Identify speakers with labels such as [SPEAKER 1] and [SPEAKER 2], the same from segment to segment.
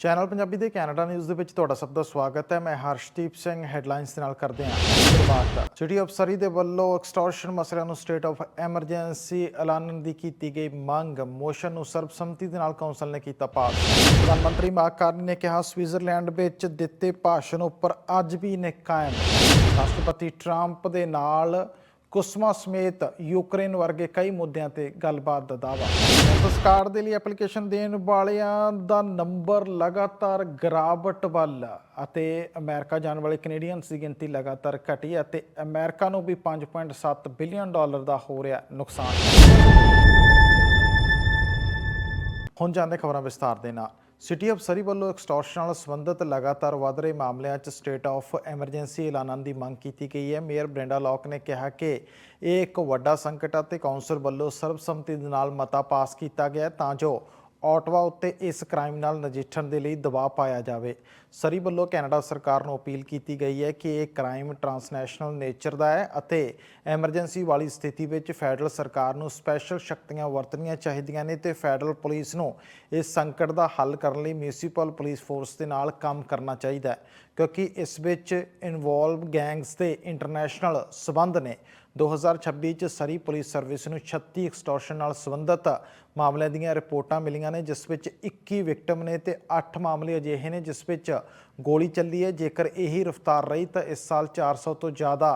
[SPEAKER 1] Channel Punjabi ਦੇ Canada news ਦੇ ਵਿੱਚ ਤੁਹਾਡਾ ਸਭ ਦਾ ਸਵਾਗਤ ਹੈ। ਮੈਂ ਹਰਸ਼ਦੀਪ ਸਿੰਘ ਹੈਡਲਾਈਨਸ ਦੇ ਨਾਲ ਕਰਦੇ ਹਾਂ ਸ਼ੁਰੂਆਤ ਸਿਟੀ ਅਫਸਰੀ ਦੇ ਵੱਲੋਂ ਐਕਸਟੋਰਸ਼ਨ ਮਸਲਿਆਂ ਨੂੰ ਸਟੇਟ ਆਫ ਐਮਰਜੈਂਸੀ ਐਲਾਨਣ ਦੀ ਕੀਤੀ ਗਈ ਮੰਗ ਮੋਸ਼ਨ ਨੂੰ ਸਰਬਸੰਮਤੀ ਦੇ ਨਾਲ ਕੌਂਸਲ ਨੇ ਕੀਤਾ ਪਾਸ। ਪ੍ਰਧਾਨ ਮੰਤਰੀ ਮਾਰਕ ਕਾਰਨੀ ਨੇ ਕਿਹਾ, ਸਵਿਟਜ਼ਰਲੈਂਡ ਵਿੱਚ ਦਿੱਤੇ ਭਾਸ਼ਣ ਉੱਪਰ ਅੱਜ ਵੀ ਨੇ ਕਾਇਮ। ਰਾਸ਼ਟਰਪਤੀ ਟਰੰਪ ਦੇ ਨਾਲ ਕੁਸਮਾ ਸਮੇਤ ਯੂਕਰੇਨ ਵਰਗੇ ਕਈ ਮੁੱਦਿਆਂ ਤੇ ਗੱਲਬਾਤ ਦਾ ਦਾਅਵਾ। ਸੈਂਸਸ ਕਾਰਡ ਦੇ ਲਈ ਐਪਲੀਕੇਸ਼ਨ ਦੇਣ ਵਾਲਿਆਂ ਦਾ ਨੰਬਰ ਲਗਾਤਾਰ ਗਿਰਾਵਟ ਵੱਲ ਅਤੇ ਅਮਰੀਕਾ ਜਾਣ ਵਾਲੇ ਕੈਨੇਡੀਅਨਸ ਦੀ ਗਿਣਤੀ ਲਗਾਤਾਰ ਘਟੀ ਅਤੇ ਅਮਰੀਕਾ ਨੂੰ ਵੀ 5.7 ਬਿਲੀਅਨ ਡਾਲਰ ਦਾ ਹੋ ਰਿਹਾ ਨੁਕਸਾਨ। ਹੁਣ ਜਾਂਦੇ ਖਬਰਾਂ ਵਿਸਤਾਰ ਦੇ ਨਾਲ। ਸਿਟੀ ਅਫਸਰੀ ਸਰੀ ਵੱਲੋਂ ਐਕਸਟੋਰਸ਼ਨ ਨਾਲ ਸੰਬੰਧਿਤ ਲਗਾਤਾਰ ਵਧ ਰਹੇ ਮਾਮਲਿਆਂ 'ਚ ਸਟੇਟ ਆਫ ਐਮਰਜੈਂਸੀ ਐਲਾਨਾਂ ਦੀ ਮੰਗ ਕੀਤੀ ਗਈ ਹੈ। ਮੇਅਰ ਬ੍ਰੈਂਡਾ ਲੌਕ ਨੇ ਕਿਹਾ ਕਿ ਇਹ ਇੱਕ ਵੱਡਾ ਸੰਕਟ ਹੈ ਤੇ ਕੌਂਸਲ ਵੱਲੋਂ ਸਰਬਸੰਮਤੀ ਦੇ ਨਾਲ ਮਤਾ ਪਾਸ ਕੀਤਾ ਗਿਆ ਤਾਂ ਜੋ ਆਟਵਾ ਉੱਤੇ ਇਸ ਕ੍ਰਾਈਮ ਨਾਲ ਨਜਿੱਠਣ ਦੇ ਲਈ ਦਬਾਅ ਪਾਇਆ ਜਾਵੇ। ਸਰੀ ਵੱਲੋਂ ਕੈਨੇਡਾ ਸਰਕਾਰ ਨੂੰ ਅਪੀਲ ਕੀਤੀ ਗਈ ਹੈ ਕਿ ਇਹ ਕ੍ਰਾਈਮ ਟਰਾਂਸਨੈਸ਼ਨਲ ਨੇਚਰ ਦਾ ਹੈ ਅਤੇ ਐਮਰਜੈਂਸੀ ਵਾਲੀ ਸਥਿਤੀ ਵਿੱਚ ਫੈਡਰਲ ਸਰਕਾਰ ਨੂੰ ਸਪੈਸ਼ਲ ਸ਼ਕਤੀਆਂ ਵਰਤਣੀਆਂ ਚਾਹੀਦੀਆਂ ਨੇ ਤੇ ਫੈਡਰਲ ਪੁਲਿਸ ਨੂੰ ਇਸ ਸੰਕਟ ਦਾ ਹੱਲ ਕਰਨ ਲਈ ਮਿਊਨਿਸਪਲ ਪੁਲਿਸ ਫੋਰਸ ਦੇ ਨਾਲ ਕੰਮ ਕਰਨਾ ਚਾਹੀਦਾ ਹੈ, ਕਿਉਂਕਿ ਇਸ ਵਿੱਚ ਇਨਵੋਲਵ ਗੈਂਗਸ ਦੇ ਇੰਟਰਨੈਸ਼ਨਲ ਸਬੰਧ ਨੇ। 2026 ਚ ਸਰੀ ਪੁਲਿਸ ਸਰਵਿਸ ਨੂੰ 36 ਐਕਸਟੋਰਸ਼ਨ ਨਾਲ ਸੰਬੰਧਿਤ ਮਾਮਲਿਆਂ ਦੀਆਂ ਰਿਪੋਰਟਾਂ ਮਿਲੀਆਂ ਨੇ, ਜਿਸ ਵਿੱਚ 21 ਵਿਕਟਮ ਨੇ ਤੇ 8 ਮਾਮਲੇ ਅਜਿਹੇ ਨੇ, ਜਿਸ ਵਿੱਚ ਗੋਲੀ ਚੱਲੀ ਹੈ। ਜੇਕਰ ਇਹੀ ਰਫ਼ਤਾਰ ਰਹੀ ਤਾਂ ਇਸ ਸਾਲ 400 ਤੋਂ ਜ਼ਿਆਦਾ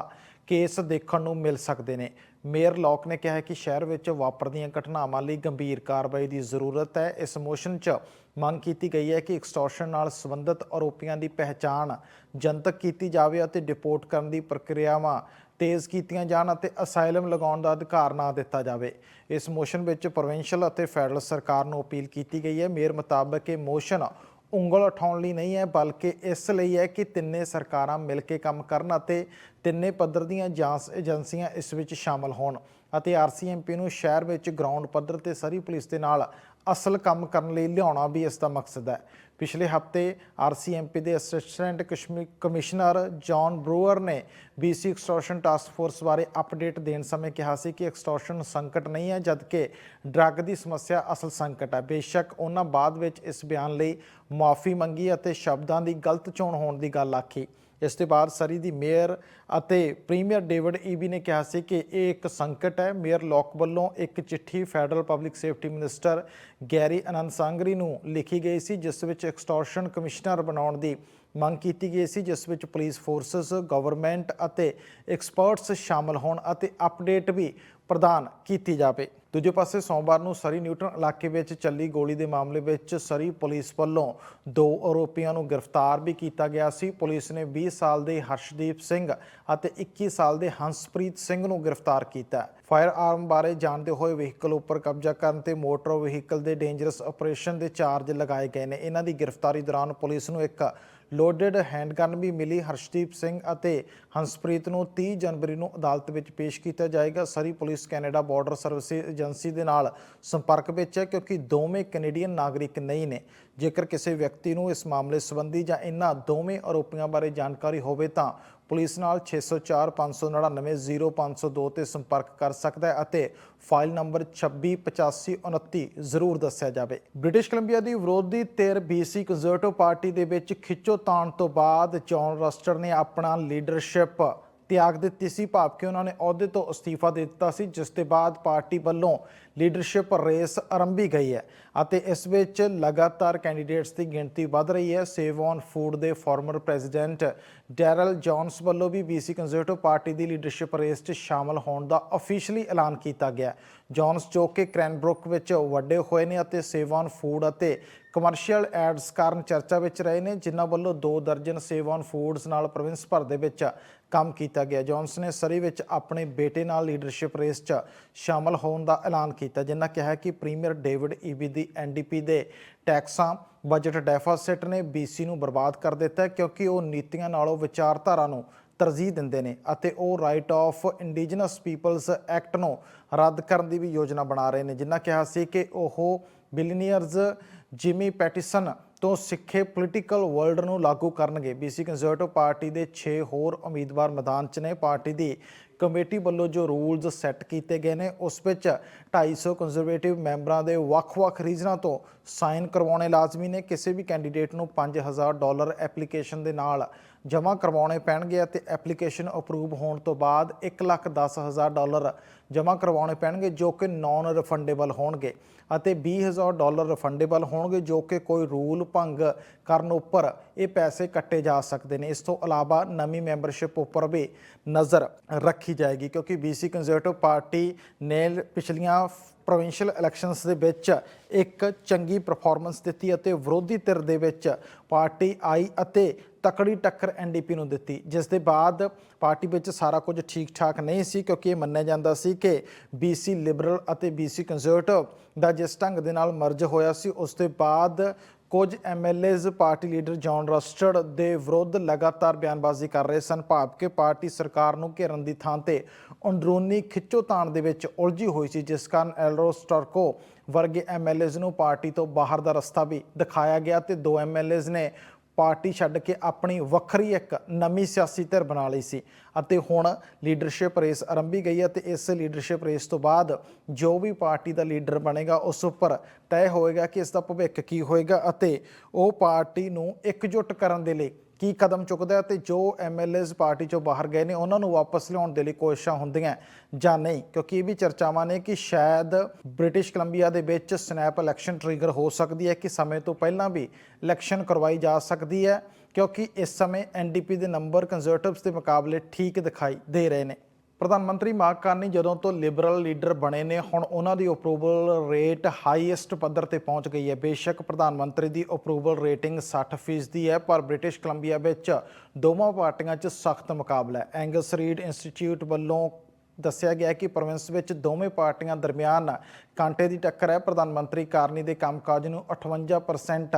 [SPEAKER 1] ਕੇਸ ਦੇਖਣ ਨੂੰ ਮਿਲ ਸਕਦੇ ਨੇ। ਮੇਅਰ ਲੋਕ ਨੇ ਕਿਹਾ ਹੈ ਕਿ ਸ਼ਹਿਰ ਵਿੱਚ ਵਾਪਰਦੀਆਂ ਘਟਨਾਵਾਂ ਲਈ ਗੰਭੀਰ ਕਾਰਵਾਈ ਦੀ ਜ਼ਰੂਰਤ ਹੈ। ਇਸ ਮੋਸ਼ਨ 'ਚ ਮੰਗ ਕੀਤੀ ਗਈ ਹੈ ਕਿ ਐਕਸਟੋਰਸ਼ਨ ਨਾਲ ਸੰਬੰਧਿਤ ਆਰੋਪੀਆਂ ਦੀ ਪਹਿਚਾਣ ਜਨਤਕ ਕੀਤੀ ਜਾਵੇ ਅਤੇ ਡਿਪੋਰਟ ਕਰਨ ਦੀ ਪ੍ਰਕਿਰਿਆਵਾਂ ਤੇਜ਼ ਕੀਤੀਆਂ ਜਾਣ ਅਤੇ ਅਸਾਈਲਮ ਲਗਾਉਣ ਦਾ ਅਧਿਕਾਰ ਨਾ ਦਿੱਤਾ ਜਾਵੇ। ਇਸ ਮੋਸ਼ਨ ਵਿੱਚ ਪ੍ਰੋਵਿੰਸ਼ੀਅਲ ਅਤੇ ਫੈਡਰਲ ਸਰਕਾਰ ਨੂੰ ਅਪੀਲ ਕੀਤੀ ਗਈ ਹੈ। ਮੇਅਰ ਮੁਤਾਬਕ ਇਹ ਮੋਸ਼ਨ ਉਂਗਲ ਉਠਾਉਣ ਲਈ ਨਹੀਂ ਹੈ, ਬਲਕਿ ਇਸ ਲਈ ਹੈ ਕਿ ਤਿੰਨੇ ਸਰਕਾਰਾਂ ਮਿਲ ਕੇ ਕੰਮ ਕਰਨ ਅਤੇ ਤਿੰਨੇ ਪੱਧਰ ਦੀਆਂ ਜਾਂਚ ਏਜੰਸੀਆਂ ਇਸ ਵਿੱਚ ਸ਼ਾਮਲ ਹੋਣ ਅਤੇ ਆਰਸੀਐਮਪੀ ਨੂੰ ਸ਼ਹਿਰ ਵਿੱਚ ਗਰਾਊਂਡ ਪੱਧਰ ਤੇ ਸਰੀ ਪੁਲਿਸ ਦੇ ਨਾਲ ਅਸਲ ਕੰਮ ਕਰਨ ਲਈ ਲਿਆਉਣਾ ਵੀ ਇਸ ਦਾ ਮਕਸਦ ਹੈ। ਪਿਛਲੇ ਹਫ਼ਤੇ ਆਰਸੀਐਮਪੀ ਦੇ ਅਸਿਸਟੈਂਟ ਕਸ਼ਮੀ- ਕਮਿਸ਼ਨਰ ਜੌਨ ਬਰੂਅਰ ਨੇ ਬੀਸੀ ਐਕਸਟੋਰਸ਼ਨ ਟਾਸਕ ਫੋਰਸ ਬਾਰੇ ਅਪਡੇਟ ਦੇਣ ਸਮੇਂ ਕਿਹਾ ਸੀ ਕਿ ਐਕਸਟੋਰਸ਼ਨ ਸੰਕਟ ਨਹੀਂ ਹੈ, ਜਦਕਿ ਡਰੱਗ ਦੀ ਸਮੱਸਿਆ ਅਸਲ ਸੰਕਟ ਹੈ। ਬੇਸ਼ੱਕ ਉਹਨਾਂ ਬਾਅਦ ਵਿੱਚ ਇਸ ਬਿਆਨ ਲਈ ਮਾਫੀ ਮੰਗੀ ਅਤੇ ਸ਼ਬਦਾਂ ਦੀ ਗਲਤ ਚੋਣ ਹੋਣ ਦੀ ਗੱਲ ਆਖੀ। ਇਸ ਤੋਂ ਬਾਅਦ ਸਰੀ ਦੀ ਮੇਅਰ ਅਤੇ ਪ੍ਰੀਮੀਅਰ ਡੇਵਿਡ ਈਬੀ ਨੇ ਕਿਹਾ ਸੀ ਕਿ ਇਹ ਇੱਕ ਸੰਕਟ ਹੈ। ਮੇਅਰ ਲੋਕ ਵੱਲੋਂ ਇੱਕ ਚਿੱਠੀ federal public safety minister Gary Anandasangaree ਨੂੰ ਲਿਖੀ ਗਈ ਸੀ, ਜਿਸ ਵਿੱਚ ਐਕਸਟੋਰਸ਼ਨ ਕਮਿਸ਼ਨਰ ਬਣਾਉਣ ਦੀ ਮੰਗ ਕੀਤੀ ਗਈ ਸੀ, ਜਿਸ ਵਿੱਚ ਪੁਲਿਸ ਫੋਰਸਸ, ਗਵਰਨਮੈਂਟ ਅਤੇ ਐਕਸਪਰਟਸ ਸ਼ਾਮਲ ਹੋਣ ਅਤੇ ਅਪਡੇਟ ਵੀ ਪ੍ਰਦਾਨ ਕੀਤੀ ਜਾਵੇ। ਦੂਜੇ ਪਾਸੇ ਸੋਮਵਾਰ ਨੂੰ ਸਰੀ ਨਿਊਟਨ ਇਲਾਕੇ ਵਿੱਚ ਚੱਲੀ ਗੋਲੀ ਦੇ ਮਾਮਲੇ ਵਿੱਚ ਸਰੀ ਪੁਲਿਸ ਵੱਲੋਂ ਦੋ ਆਰੋਪੀਆਂ ਨੂੰ ਗ੍ਰਿਫਤਾਰ ਵੀ ਕੀਤਾ ਗਿਆ ਸੀ। ਪੁਲਿਸ ਨੇ 20 ਸਾਲ ਦੇ ਹਰਸ਼ਦੀਪ ਸਿੰਘ ਅਤੇ 21 ਸਾਲ ਦੇ ਹੰਸਪ੍ਰੀਤ ਸਿੰਘ ਨੂੰ ਗ੍ਰਿਫਤਾਰ ਕੀਤਾ। ਫਾਇਰ ਆਰਮ ਬਾਰੇ ਜਾਣਦੇ ਹੋਏ ਵਹੀਕਲ ਉੱਪਰ ਕਬਜ਼ਾ ਕਰਨ ਤੇ ਮੋਟਰ ਵਹੀਕਲ ਦੇ ਡੇਂਜਰਸ ਆਪਰੇਸ਼ਨ ਦੇ ਚਾਰਜ ਲਗਾਏ ਗਏ ਨੇ। ਇਹਨਾਂ ਦੀ ਗ੍ਰਿਫਤਾਰੀ ਦੌਰਾਨ ਪੁਲਿਸ ਨੂੰ ਇੱਕ ਲੋਡਡ ਹੈਂਡਗਨ ਵੀ ਮਿਲੀ। ਹਰਸ਼ਦੀਪ ਸਿੰਘ ਅਤੇ ਹੰਸਪ੍ਰੀਤ ਨੂੰ 30 ਜਨਵਰੀ ਨੂੰ ਅਦਾਲਤ ਵਿੱਚ ਪੇਸ਼ ਕੀਤਾ ਜਾਏਗਾ। Surrey police Canada border service agency ਦੇ ਨਾਲ ਸੰਪਰਕ ਵਿੱਚ ਹੈ ਕਿਉਂਕਿ ਦੋਵੇਂ ਕੈਨੇਡੀਅਨ ਨਾਗਰਿਕ ਨਹੀਂ ਨੇ। ਜੇਕਰ ਕਿਸੇ ਵਿਅਕਤੀ ਨੂੰ ਇਸ ਮਾਮਲੇ ਸੰਬੰਧੀ ਜਾਂ ਇਹਨਾਂ ਦੋਵੇਂ ਆਰੋਪੀਆਂ ਬਾਰੇ ਜਾਣਕਾਰੀ ਹੋਵੇ ਤਾਂ ਪੁਲਿਸ ਨਾਲ 604 599 0502 ਤੇ ਸੰਪਰਕ ਕਰ ਸਕਦਾ ਹੈ ਅਤੇ ਫਾਈਲ ਨੰਬਰ 268529 ਜ਼ਰੂਰ ਦੱਸਿਆ ਜਾਵੇ। ਬ੍ਰਿਟਿਸ਼ ਕੋਲੰਬੀਆ ਦੀ ਵਿਰੋਧੀ ਧਿਰ ਬੀਸੀ ਕੰਜ਼ਰਵੇਟਿਵ ਪਾਰਟੀ ਦੇ ਵਿੱਚ ਖਿੱਚੋ ਖਿੱਚੋਤਾਣ ਤੋਂ ਬਾਅਦ ਜੌਨ ਰਸਟਰ ਨੇ ਆਪਣਾ ਲੀਡਰਸ਼ਿਪ ഷെപ്പ് ਤਿਆਗ ਦਿੱਤੀ ਸੀ। ਭਾਵ ਕਿ ਉਹਨਾਂ ਨੇ ਅਹੁਦੇ ਤੋਂ ਅਸਤੀਫਾ ਦੇ ਦਿੱਤਾ ਸੀ, ਜਿਸ ਦੇ ਬਾਅਦ ਪਾਰਟੀ ਵੱਲੋਂ ਲੀਡਰਸ਼ਿਪ ਰੇਸ ਆਰੰਭੀ ਗਈ ਹੈ ਅਤੇ ਇਸ ਵਿੱਚ ਲਗਾਤਾਰ ਕੈਂਡੀਡੇਟਸ ਦੀ ਗਿਣਤੀ ਵੱਧ ਰਹੀ ਹੈ। ਸੇਵ ਔਨ ਫੂਡ ਦੇ ਫਾਰਮਰ ਪ੍ਰੈਜ਼ੀਡੈਂਟ ਡੈਰਲ ਜੌਨਸ ਵੱਲੋਂ ਵੀ ਬੀਸੀ ਕੰਜ਼ਰਵੇਟਿਵ ਪਾਰਟੀ ਦੀ ਲੀਡਰਸ਼ਿਪ ਰੇਸ 'ਚ ਸ਼ਾਮਲ ਹੋਣ ਦਾ ਅਫੀਸ਼ੀਅਲੀ ਐਲਾਨ ਕੀਤਾ ਗਿਆ ਜੌਨਸ ਜੋ ਕਿ ਕ੍ਰੈਨਬਰੁਕ ਵਿੱਚ ਵੱਡੇ ਹੋਏ ਨੇ ਅਤੇ ਸੇਵ ਔਨ ਫੂਡ ਅਤੇ ਕਮਰਸ਼ੀਅਲ ਐਡਸ ਕਾਰਨ ਚਰਚਾ ਵਿੱਚ ਰਹੇ ਨੇ, ਜਿਨ੍ਹਾਂ ਵੱਲੋਂ ਦੋ ਦਰਜਨ ਸੇਵ ਔਨ ਫੂਡਸ ਨਾਲ ਪ੍ਰੋਵਿੰਸ ਭਰ ਦੇ ਵਿੱਚ ਕੰਮ ਕੀਤਾ ਗਿਆ। ਜੌਨਸ ਨੇ ਸਰੀ ਵਿੱਚ ਆਪਣੇ ਬੇਟੇ ਨਾਲ ਲੀਡਰਸ਼ਿਪ ਰੇਸ 'ਚ ਸ਼ਾਮਲ ਹੋਣ ਦਾ ਐਲਾਨ ਕੀਤਾ। ਜਿਨ੍ਹਾਂ ਕਿਹਾ ਕਿ ਪ੍ਰੀਮੀਅਰ ਡੇਵਿਡ ਈਬੀ ਦੀ ਐਨਡੀਪੀ ਦੇ ਟੈਕਸਾਂ ਬਜਟ ਡੈਫਾਸਿਟ ਨੇ ਬੀਸੀ ਨੂੰ ਬਰਬਾਦ ਕਰ ਦਿੱਤਾ ਕਿਉਂਕਿ ਉਹ ਨੀਤੀਆਂ ਨਾਲੋਂ ਵਿਚਾਰਧਾਰਾ ਨੂੰ ਤਰਜੀਹ ਦਿੰਦੇ ਨੇ ਅਤੇ ਉਹ right of indigenous peoples act ਨੂੰ ਰੱਦ ਕਰਨ ਦੀ ਵੀ ਯੋਜਨਾ ਬਣਾ ਰਹੇ ਨੇ। ਜਿਨ੍ਹਾਂ ਕਿਹਾ ਸੀ ਕਿ ਉਹ ਬਿਲੀਨੀਅਰਜ਼ ਜਿਮੀ ਪੈਟਿਸਨ ਤੋਂ ਸਿੱਖੇ ਪੋਲੀਟੀਕਲ ਵਰਲਡ ਨੂੰ ਲਾਗੂ ਕਰਨਗੇ। ਬੀਸੀ ਕੰਜ਼ਰਵੇਟਿਵ ਪਾਰਟੀ ਦੇ 6 ਹੋਰ ਉਮੀਦਵਾਰ ਮੈਦਾਨ 'ਚ ਨੇ। ਪਾਰਟੀ ਦੀ ਕਮੇਟੀ ਵੱਲੋਂ ਜੋ ਰੂਲਸ ਸੈੱਟ ਕੀਤੇ ਗਏ ਨੇ, ਉਸ ਵਿੱਚ 250 ਕੰਜ਼ਰਵੇਟਿਵ ਮੈਂਬਰਾਂ ਦੇ ਵੱਖ-ਵੱਖ ਰੀਜਨਾਂ ਤੋਂ ਸਾਈਨ ਕਰਵਾਉਣੇ ਲਾਜ਼ਮੀ ਨੇ। ਕਿਸੇ ਵੀ ਕੈਂਡੀਡੇਟ ਨੂੰ 5000 ਡਾਲਰ ਐਪਲੀਕੇਸ਼ਨ ਦੇ ਨਾਲ ਜਮ੍ਹਾਂ ਕਰਵਾਉਣੇ ਪੈਣਗੇ ਅਤੇ ਐਪਲੀਕੇਸ਼ਨ ਅਪਰੂਵ ਹੋਣ ਤੋਂ ਬਾਅਦ 110000 ਡਾਲਰ ਜਮ੍ਹਾਂ ਕਰਵਾਉਣੇ ਪੈਣਗੇ, ਜੋ ਕਿ ਨਾਨ ਰਿਫੰਡੇਬਲ ਹੋਣਗੇ। ਅਤੇ 20000 ਡਾਲਰ ਰਿਫੰਡੇਬਲ ਹੋਣਗੇ, ਜੋ ਕਿ ਕੋਈ ਰੂਲ ਭੰਗ ਕਰਨ ਉੱਪਰ ਇਹ ਪੈਸੇ ਕੱਟੇ ਜਾ ਸਕਦੇ ਨੇ। ਇਸ ਤੋਂ ਇਲਾਵਾ ਨਵੀਂ ਮੈਂਬਰਸ਼ਿਪ ਉੱਪਰ ਵੀ ਨਜ਼ਰ ਰੱਖੀ ਜਾਏਗੀ, ਕਿਉਂਕਿ BC ਕੰਜ਼ਰਵੇਟਿਵ ਪਾਰਟੀ ਨੇ ਪਿਛਲੀਆਂ ਪ੍ਰੋਵਿੰਸ਼ੀਅਲ ਇਲੈਕਸ਼ਨਸ ਦੇ ਵਿੱਚ ਇੱਕ ਚੰਗੀ ਪਰਫਾਰਮੈਂਸ ਦਿੱਤੀ ਅਤੇ ਵਿਰੋਧੀ ਧਿਰ ਦੇ ਵਿੱਚ ਪਾਰਟੀ ਆਈ ਅਤੇ ਤਕੜੀ ਟੱਕਰ ਐਨਡੀਪੀ ਨੂੰ ਦਿੱਤੀ। ਜਿਸ ਦੇ ਬਾਅਦ ਪਾਰਟੀ ਵਿੱਚ ਸਾਰਾ ਕੁਝ ਠੀਕ ਠਾਕ ਨਹੀਂ ਸੀ, ਕਿਉਂਕਿ ਇਹ ਮੰਨਿਆ ਜਾਂਦਾ ਸੀ ਕਿ BC ਲਿਬਰਲ ਅਤੇ BC ਕੰਜ਼ਰਵੇਟਿਵ ਦਾ ਜਿਸ ਢੰਗ ਦੇ ਨਾਲ ਮਰਜ ਹੋਇਆ ਸੀ, ਉਸ ਤੋਂ ਬਾਅਦ ਕੁਝ MLAs party leader John Rustad ਦੇ ਵਿਰੁੱਧ ਲਗਾਤਾਰ ਬਿਆਨਬਾਜ਼ੀ ਕਰ ਰਹੇ ਸਨ। ਭਾਵ ਕਿ ਪਾਰਟੀ ਸਰਕਾਰ ਨੂੰ ਘੇਰਨ ਦੀ ਥਾਂ ਤੇ ਅੰਦਰੂਨੀ ਖਿੱਚੋਤਾਣ ਦੇ ਵਿੱਚ ਉਲਝੀ ਹੋਈ ਸੀ, ਜਿਸ ਕਾਰਨ ਐਲਰੋ ਸਟਰਕੋ ਵਰਗੇ ਐਮਐਲਏਜ਼ ਨੂੰ ਪਾਰਟੀ ਤੋਂ ਬਾਹਰ ਦਾ ਰਸਤਾ ਵੀ ਦਿਖਾਇਆ ਗਿਆ ਤੇ ਦੋ ਐਮਐਲਏਜ਼ ਨੇ ਪਾਰਟੀ ਛੱਡ ਕੇ ਆਪਣੀ ਵੱਖਰੀ ਇੱਕ ਨਵੀਂ ਸਿਆਸੀ ਧਿਰ ਬਣਾ ਲਈ ਸੀ। ਅਤੇ ਹੁਣ ਲੀਡਰਸ਼ਿਪ ਰੇਸ ਆਰੰਭੀ ਗਈ ਹੈ ਤੇ ਇਸ ਲੀਡਰਸ਼ਿਪ ਰੇਸ ਤੋਂ ਬਾਅਦ ਜੋ ਵੀ ਪਾਰਟੀ ਦਾ ਲੀਡਰ ਬਣੇਗਾ, ਉਸ ਉੱਪਰ ਤੈਅ ਹੋਏਗਾ ਕਿ ਇਸ ਦਾ ਭਵਿੱਖ ਕੀ ਹੋਏਗਾ ਅਤੇ ਉਹ ਪਾਰਟੀ ਨੂੰ ਇਕਜੁੱਟ ਕਰਨ ਦੇ ਲਈ ਕੀ ਕਦਮ ਚੁੱਕਦਾ ਹੈ ਤੇ ਜੋ ਐਮਐਲਏਜ਼ ਪਾਰਟੀ ਚੋਂ ਬਾਹਰ ਗਏ ਨੇ, ਉਹਨਾਂ ਨੂੰ ਵਾਪਸ ਲਿਆਉਣ ਦੇ ਲਈ ਕੋਸ਼ਿਸ਼ਾਂ ਹੁੰਦੀਆਂ ਜਾਂ ਨਹੀਂ? ਕਿਉਂਕਿ ਇਹ ਵੀ ਚਰਚਾਵਾਂ ਨੇ ਕਿ ਸ਼ਾਇਦ ਬ੍ਰਿਟਿਸ਼ ਕੋਲੰਬੀਆ ਦੇ ਵਿੱਚ ਸਨੈਪ ਇਲੈਕਸ਼ਨ ਟ੍ਰਿਗਰ ਹੋ ਸਕਦੀ ਹੈ, ਕਿ ਸਮੇਂ ਤੋਂ ਪਹਿਲਾਂ ਵੀ ਇਲੈਕਸ਼ਨ ਕਰਵਾਈ ਜਾ ਸਕਦੀ ਹੈ, ਕਿਉਂਕਿ ਇਸ ਸਮੇਂ ਐਨਡੀਪੀ ਦੇ ਨੰਬਰ ਕੰਜ਼ਰਵੇਟਿਵਸ ਦੇ ਮੁਕਾਬਲੇ ਠੀਕ ਦਿਖਾਈ ਦੇ ਰਹੇ ਨੇ। ਪ੍ਰਧਾਨ ਮੰਤਰੀ ਮਾਰਕ ਕਾਰਨੀ ਜਦੋਂ ਤੋਂ ਲਿਬਰਲ ਲੀਡਰ ਬਣੇ ਨੇ, ਹੁਣ ਉਹਨਾਂ ਦੀ ਅਪਰੂਵਲ ਰੇਟ ਹਾਈਐਸਟ ਪੱਧਰ ਤੇ ਪਹੁੰਚ ਗਈ ਹੈ। ਬੇਸ਼ੱਕ ਪ੍ਰਧਾਨ ਮੰਤਰੀ ਦੀ ਅਪਰੂਵਲ ਰੇਟਿੰਗ 60% ਦੀ ਹੈ, ਪਰ ਬ੍ਰਿਟਿਸ਼ ਕੋਲੰਬੀਆ ਵਿੱਚ ਦੋਵਾਂ ਪਾਰਟੀਆਂ 'ਚ ਸਖਤ ਮੁਕਾਬਲਾ ਹੈ। ਐਂਗਸ ਰੀਡ ਇੰਸਟੀਚਿਊਟ ਵੱਲੋਂ ਦੱਸਿਆ ਗਿਆ ਕਿ ਪ੍ਰੋਵਿੰਸ ਵਿੱਚ ਦੋਵੇਂ ਪਾਰਟੀਆਂ ਦਰਮਿਆਨ ਕਾਂਟੇ ਦੀ ਟੱਕਰ ਹੈ। ਪ੍ਰਧਾਨ ਮੰਤਰੀ ਕਾਰਨੀ ਦੇ ਕੰਮਕਾਜ ਨੂੰ 58%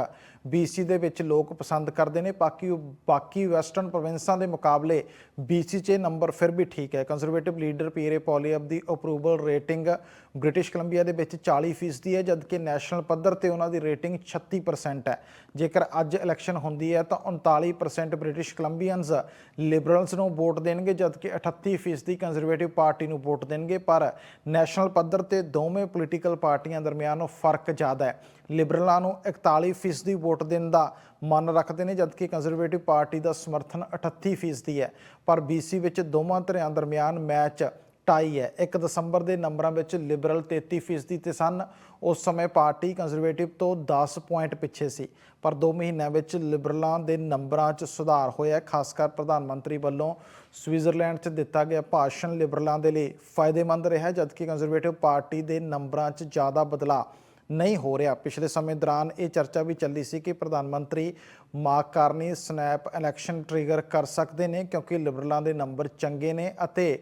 [SPEAKER 1] BC ਦੇ ਵਿੱਚ ਲੋਕ ਪਸੰਦ ਕਰਦੇ ਨੇ। ਬਾਕੀ ਬਾਕੀ ਵੈਸਟਰਨ ਪ੍ਰੋਵਿੰਸਾਂ ਦੇ ਮੁਕਾਬਲੇ BC 'ਚ ਨੰਬਰ ਫਿਰ ਵੀ ਠੀਕ ਹੈ। ਕੰਜ਼ਰਵੇਟਿਵ ਲੀਡਰ ਪੀਰੇ ਪੋਲੀਅਬ ਦੀ ਅਪਰੂਵਲ ਰੇਟਿੰਗ ਬ੍ਰਿਟਿਸ਼ ਕੋਲੰਬੀਆ ਦੇ ਵਿੱਚ 40% ਦੀ ਹੈ, ਜਦਕਿ ਨੈਸ਼ਨਲ ਪੱਧਰ ਤੇ ਉਹਨਾਂ ਦੀ ਰੇਟਿੰਗ 36% ਹੈ। ਜੇਕਰ ਅੱਜ ਇਲੈਕਸ਼ਨ ਹੁੰਦੀ ਹੈ ਤਾਂ 39% ਬ੍ਰਿਟਿਸ਼ ਕੋਲੰਬੀਅਨਸ ਲਿਬਰਲਸ ਨੂੰ ਵੋਟ ਦੇਣਗੇ, ਜਦਕਿ 38% ਦੀ ਕੰਜ਼ਰਵੇਟਿਵ ਪਾਰਟੀ ਨੂੰ ਵੋਟ ਦੇਣਗੇ। ਪਰ ਨੈਸ਼ਨਲ ਪੱਧਰ ਤੇ ਦੋਵੇਂ ਪੋਲੀਟੀਕਲ ਪਾਰਟੀਆਂ ਦਰਮਿਆਨ ਉਹ ਫ਼ਰਕ ਜ਼ਿਆਦਾ ਹੈ। ਲਿਬਰਲਾਂ ਨੂੰ 41% ਵੋਟ ਦੇਣ ਦਾ ਮਨ ਰੱਖਦੇ ਨੇ, ਜਦਕਿ ਕੰਜ਼ਰਵੇਟਿਵ ਪਾਰਟੀ ਦਾ ਸਮਰਥਨ 38% ਹੈ। ਪਰ BC ਵਿੱਚ ਦੋਵਾਂ ਧਿਰਾਂ ਦਰਮਿਆਨ ਮੈਚ ਟਾਈ ਹੈ। 1 ਦਸੰਬਰ ਦੇ ਨੰਬਰਾਂ ਵਿੱਚ ਲਿਬਰਲ 33% ਤੇ ਸਨ। ਉਸ ਸਮੇਂ ਪਾਰਟੀ ਕੰਜ਼ਰਵੇਟਿਵ ਤੋਂ 10 ਪੁਆਇੰਟ ਪਿੱਛੇ ਸੀ। ਪਰ 2 ਮਹੀਨਿਆਂ ਵਿੱਚ ਲਿਬਰਲਾਂ ਦੇ ਨੰਬਰਾਂ 'ਚ ਸੁਧਾਰ ਹੋਇਆ। ਖਾਸ ਕਰ ਪ੍ਰਧਾਨ ਮੰਤਰੀ ਵੱਲੋਂ ਸਵਿਟਜ਼ਰਲੈਂਡ 'ਚ ਦਿੱਤਾ ਗਿਆ ਭਾਸ਼ਣ ਲਿਬਰਲਾਂ ਦੇ ਲਈ ਫਾਇਦੇਮੰਦ ਰਿਹਾ, ਜਦਕਿ ਕੰਜ਼ਰਵੇਟਿਵ ਪਾਰਟੀ ਦੇ ਨੰਬਰਾਂ 'ਚ ਜ਼ਿਆਦਾ ਬਦਲਾਅ ਨਹੀਂ ਹੋ ਰਿਹਾ। ਪਿਛਲੇ ਸਮੇਂ ਦੌਰਾਨ ਇਹ ਚਰਚਾ ਵੀ ਚੱਲੀ ਸੀ ਕਿ ਪ੍ਰਧਾਨ ਮੰਤਰੀ Mark Carney snap election trigger ਕਰ ਸਕਦੇ ਨੇ, ਕਿਉਂਕਿ ਲਿਬਰਲਾਂ ਦੇ ਨੰਬਰ ਚੰਗੇ ਨੇ ਅਤੇ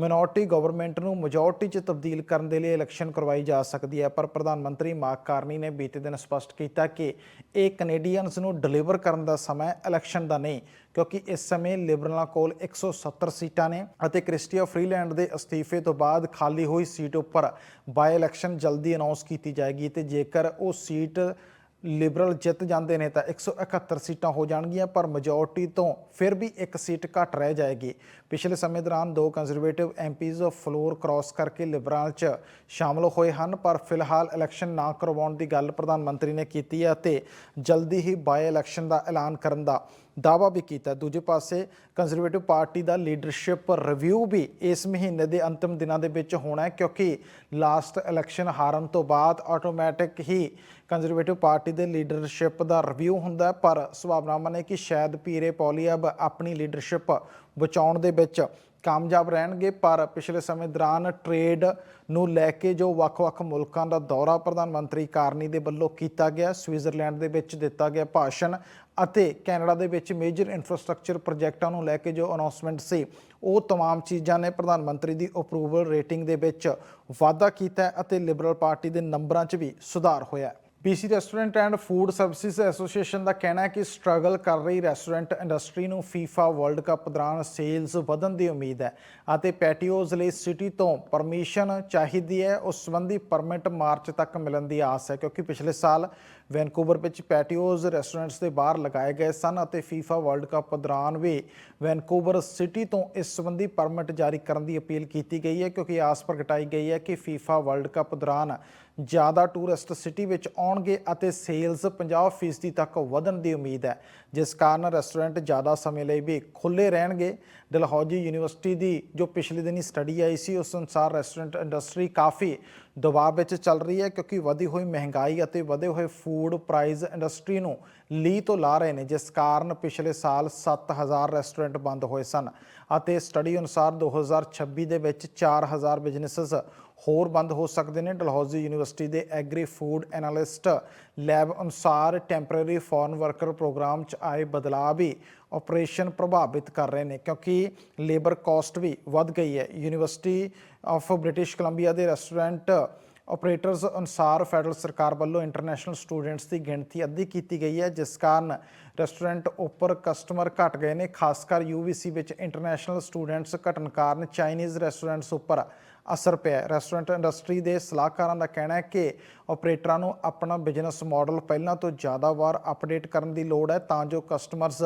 [SPEAKER 1] ਮਿਨੋਰਟੀ ਗਵਰਨਮੈਂਟ ਨੂੰ ਮੈਜੋਰਟੀ 'ਚ ਤਬਦੀਲ ਕਰਨ ਦੇ ਲਈ ਇਲੈਕਸ਼ਨ ਕਰਵਾਈ ਜਾ ਸਕਦੀ ਹੈ, ਪਰ ਪ੍ਰਧਾਨ ਮੰਤਰੀ ਮਾਰਕ ਕਾਰਨੀ ਨੇ ਬੀਤੇ ਦਿਨ ਸਪਸ਼ਟ ਕੀਤਾ ਕਿ ਇਹ ਕੈਨੇਡੀਅਨਸ ਨੂੰ ਡਿਲੀਵਰ ਕਰਨ ਦਾ ਸਮਾਂ ਇਲੈਕਸ਼ਨ ਦਾ ਨਹੀਂ, ਕਿਉਂਕਿ ਇਸ ਸਮੇਂ ਲਿਬਰਲਾਂ ਕੋਲ 170 ਸੀਟਾਂ ਨੇ ਅਤੇ ਕ੍ਰਿਸਟੀਆ ਫਰੀਲੈਂਡ ਦੇ ਅਸਤੀਫੇ ਤੋਂ ਬਾਅਦ ਖਾਲੀ ਹੋਈ ਸੀਟ ਉੱਪਰ ਬਾਈ ਇਲੈਕਸ਼ਨ ਜਲਦੀ ਅਨਾਉਂਸ ਕੀਤੀ ਜਾਏਗੀ ਤੇ ਜੇਕਰ ਉਹ ਸੀਟ ਲਿਬਰਲ ਜਿੱਤ ਜਾਂਦੇ ਨੇ ਤਾਂ 171 ਸੀਟਾਂ ਹੋ ਜਾਣਗੀਆਂ, ਪਰ ਮੈਜੋਰਟੀ ਤੋਂ ਫਿਰ ਵੀ ਇੱਕ ਸੀਟ ਘੱਟ ਰਹਿ ਜਾਏਗੀ। ਪਿਛਲੇ ਸਮੇਂ ਦੌਰਾਨ ਦੋ ਕੰਜ਼ਰਵੇਟਿਵ ਐਮਪੀਜ਼ ਫਲੋਰ ਕ੍ਰਾਸ ਕਰਕੇ ਲਿਬਰਲ 'ਚ ਸ਼ਾਮਲ ਹੋਏ ਹਨ, ਪਰ ਫਿਲਹਾਲ ਇਲੈਕਸ਼ਨ ਨਾ ਕਰਵਾਉਣ ਦੀ ਗੱਲ ਪ੍ਰਧਾਨ ਮੰਤਰੀ ਨੇ ਕੀਤੀ ਹੈ ਅਤੇ ਜਲਦੀ ਹੀ ਬਾਈ ਇਲੈਕਸ਼ਨ ਦਾ ਐਲਾਨ ਕਰਨ ਦਾ ਦਾਅਵਾ ਵੀ ਕੀਤਾ। ਦੂਜੇ ਪਾਸੇ ਕੰਜ਼ਰਵੇਟਿਵ ਪਾਰਟੀ ਦਾ ਲੀਡਰਸ਼ਿਪ ਰਿਵਿਊ ਵੀ ਇਸ ਮਹੀਨੇ ਦੇ ਅੰਤਿਮ ਦਿਨਾਂ ਦੇ ਵਿੱਚ ਹੋਣਾ ਹੈ ਕਿਉਂਕਿ ਲਾਸਟ ਇਲੈਕਸ਼ਨ ਹਾਰਨ ਤੋਂ ਬਾਅਦ ਆਟੋਮੈਟਿਕ ਹੀ ਕੰਜ਼ਰਵੇਟਿਵ ਪਾਰਟੀ ਦੇ ਲੀਡਰਸ਼ਿਪ ਦਾ ਰਿਵਿਊ ਹੁੰਦਾ ਪਰ ਸੁਭਾਵਨਾਵਾਂ ਨੇ ਕਿ ਸ਼ਾਇਦ ਪੀਰੇ ਪੋਲੀਅਬ ਆਪਣੀ ਲੀਡਰਸ਼ਿਪ ਬਚਾਉਣ ਦੇ ਵਿੱਚ ਕਾਮਯਾਬ ਰਹਿਣਗੇ। ਪਰ ਪਿਛਲੇ ਸਮੇਂ ਦੌਰਾਨ ਟ੍ਰੇਡ ਨੂੰ ਲੈ ਕੇ ਜੋ ਵੱਖ-ਵੱਖ ਮੁਲਕਾਂ ਦਾ ਦੌਰਾ ਪ੍ਰਧਾਨ ਮੰਤਰੀ ਕਾਰਨੀ ਦੇ ਵੱਲੋਂ ਕੀਤਾ ਗਿਆ, ਸਵਿਟਜ਼ਰਲੈਂਡ ਦੇ ਵਿੱਚ ਦਿੱਤਾ ਗਿਆ ਭਾਸ਼ਣ ਅਤੇ ਕੈਨੇਡਾ ਦੇ ਵਿੱਚ ਮੇਜਰ ਇਨਫਰਾਸਟ੍ਰਕਚਰ ਪ੍ਰੋਜੈਕਟਾਂ ਨੂੰ ਲੈ ਕੇ ਜੋ ਅਨਾਉਂਸਮੈਂਟ ਸੀ ਉਹ तमाम ਚੀਜ਼ਾਂ ਨੇ ਪ੍ਰਧਾਨ ਮੰਤਰੀ ਦੀ ਅਪਰੂਵਲ ਰੇਟਿੰਗ ਦੇ ਵਿੱਚ ਵਾਧਾ ਕੀਤਾ ਹੈ ਅਤੇ ਲਿਬਰਲ ਪਾਰਟੀ ਦੇ ਨੰਬਰਾਂ 'ਚ ਵੀ ਸੁਧਾਰ ਹੋਇਆ ਹੈ BC restaurant and food services association ਦਾ ਕਹਿਣਾ ਹੈ ਕਿ ਸਟਰਗਲ ਕਰ ਰਹੀ ਰੈਸਟੋਰੈਂਟ ਇੰਡਸਟਰੀ ਨੂੰ FIFA ਵਰਲਡ ਕੱਪ ਦੌਰਾਨ ਸੇਲਸ ਵਧਣ ਦੀ ਉਮੀਦ ਹੈ ਅਤੇ ਪੈਟੀਓਜ਼ ਲਈ ਸਿਟੀ ਤੋਂ ਪਰਮਿਸ਼ਨ ਚਾਹੀਦੀ ਹੈ, ਉਸ ਸੰਬੰਧੀ ਪਰਮਿਟ ਮਾਰਚ ਤੱਕ ਮਿਲਣ ਦੀ ਆਸ ਹੈ ਕਿਉਂਕਿ ਪਿਛਲੇ ਸਾਲ ਵੈਨਕੂਵਰ ਵਿੱਚ ਪੈਟੀਓਜ਼ ਰੈਸਟੋਰੈਂਟਸ ਦੇ ਬਾਹਰ ਲਗਾਏ ਗਏ ਸਨ ਅਤੇ ਫੀਫਾ ਵਰਲਡ ਕੱਪ ਦੌਰਾਨ ਵੀ ਵੈਨਕੂਵਰ ਸਿਟੀ ਤੋਂ ਇਸ ਸੰਬੰਧੀ ਪਰਮਿਟ ਜਾਰੀ ਕਰਨ ਦੀ ਅਪੀਲ ਕੀਤੀ ਗਈ ਹੈ ਕਿਉਂਕਿ ਆਸ ਪ੍ਰਗਟਾਈ ਗਈ ਹੈ ਕਿ ਫੀਫਾ ਵਰਲਡ ਕੱਪ ਦੌਰਾਨ ਜ਼ਿਆਦਾ ਟੂਰਿਸਟ ਸਿਟੀ ਵਿੱਚ ਆਉਣਗੇ ਅਤੇ ਸੇਲਸ 50% ਤੱਕ ਵਧਣ ਦੀ ਉਮੀਦ ਹੈ। ਜਿਸ ਕਾਰਨ ਰੈਸਟੋਰੈਂਟ ਜ਼ਿਆਦਾ ਸਮੇਂ ਲਈ ਵੀ ਖੁੱਲੇ ਰਹਿਣਗੇ। ਡਲਹੌਜੀ ਯੂਨੀਵਰਸਿਟੀ ਦੀ ਜੋ ਪਿਛਲੇ ਦਿਨੀ ਸਟੱਡੀ ਆਈ ਸੀ, ਉਸ ਅਨੁਸਾਰ ਰੈਸਟੋਰੈਂਟ ਇੰਡਸਟਰੀ ਕਾਫੀ ਦਬਾਅ ਵਿੱਚ ਚੱਲ ਰਹੀ ਹੈ ਕਿਉਂਕਿ ਵਧੀ ਹੋਈ ਮਹਿੰਗਾਈ ਅਤੇ ਵਧੇ ਹੋਏ ਫੂਡ ਪ੍ਰਾਈਸ ਇੰਡਸਟਰੀ ਨੂੰ ਲੀ ਤੋਂ ਲਾ ਰਹੇ ਨੇ, ਜਿਸ ਕਾਰਨ ਪਿਛਲੇ ਸਾਲ 7000 ਰੈਸਟੋਰੈਂਟ ਬੰਦ ਹੋਏ ਸਨ ਅਤੇ ਸਟੱਡੀ ਅਨੁਸਾਰ 2026 ਦੇ ਵਿੱਚ 4000 ਬਿਜ਼ਨੈਸਸ ਹੋਰ ਬੰਦ ਹੋ ਸਕਦੇ ਨੇ। ਡਲਹੌਜ਼ੀ ਯੂਨੀਵਰਸਿਟੀ ਦੇ ਐਗਰੀ ਫੂਡ ਐਨਾਲਿਸਟ ਲੈਬ ਅਨੁਸਾਰ ਟੈਂਪਰੇਰੀ ਫੋਰਨ ਵਰਕਰ ਪ੍ਰੋਗਰਾਮ 'ਚ ਆਏ ਬਦਲਾਅ ਵੀ ਆਪਰੇਸ਼ਨ ਪ੍ਰਭਾਵਿਤ ਕਰ ਰਹੇ ਨੇ, ਕਿਉਂਕਿ ਲੇਬਰ ਕਾਸਟ ਵੀ ਵੱਧ ਗਈ ਹੈ। ਯੂਨੀਵਰਸਿਟੀ ਆਫ ਬ੍ਰਿਟਿਸ਼ ਕੋਲੰਬੀਆ ਦੇ ਰੈਸਟੋਰੈਂਟ ਆਪਰੇਟਰਸ ਅਨੁਸਾਰ ਫੈਡਰਲ ਸਰਕਾਰ ਵੱਲੋਂ ਇੰਟਰਨੈਸ਼ਨਲ ਸਟੂਡੈਂਟਸ ਦੀ ਗਿਣਤੀ ਅੱਧੀ ਕੀਤੀ ਗਈ ਹੈ, ਜਿਸ ਕਾਰਨ ਰੈਸਟੋਰੈਂਟ ਉੱਪਰ ਕਸਟਮਰ ਘਟ ਗਏ ਨੇ। ਖਾਸ ਕਰ ਯੂਵੀਸੀ ਵਿੱਚ ਇੰਟਰਨੈਸ਼ਨਲ ਸਟੂਡੈਂਟਸ ਘਟਣ ਕਾਰਨ ਚਾਈਨੀਜ਼ ਰੈਸਟੋਰੈਂਟਸ ਉੱਪਰ ਅਸਰ ਪਿਆ ਰੈਸਟੋਰੈਂਟ ਇੰਡਸਟਰੀ ਦੇ ਸਲਾਹਕਾਰਾਂ ਦਾ ਕਹਿਣਾ ਹੈ ਕਿ ਆਪਰੇਟਰਾਂ ਨੂੰ ਆਪਣਾ ਬਿਜ਼ਨਸ ਮਾਡਲ ਪਹਿਲਾਂ ਤੋਂ ਜ਼ਿਆਦਾ ਵਾਰ ਅਪਡੇਟ ਕਰਨ ਦੀ ਲੋੜ ਹੈ ਤਾਂ ਜੋ ਕਸਟਮਰਸ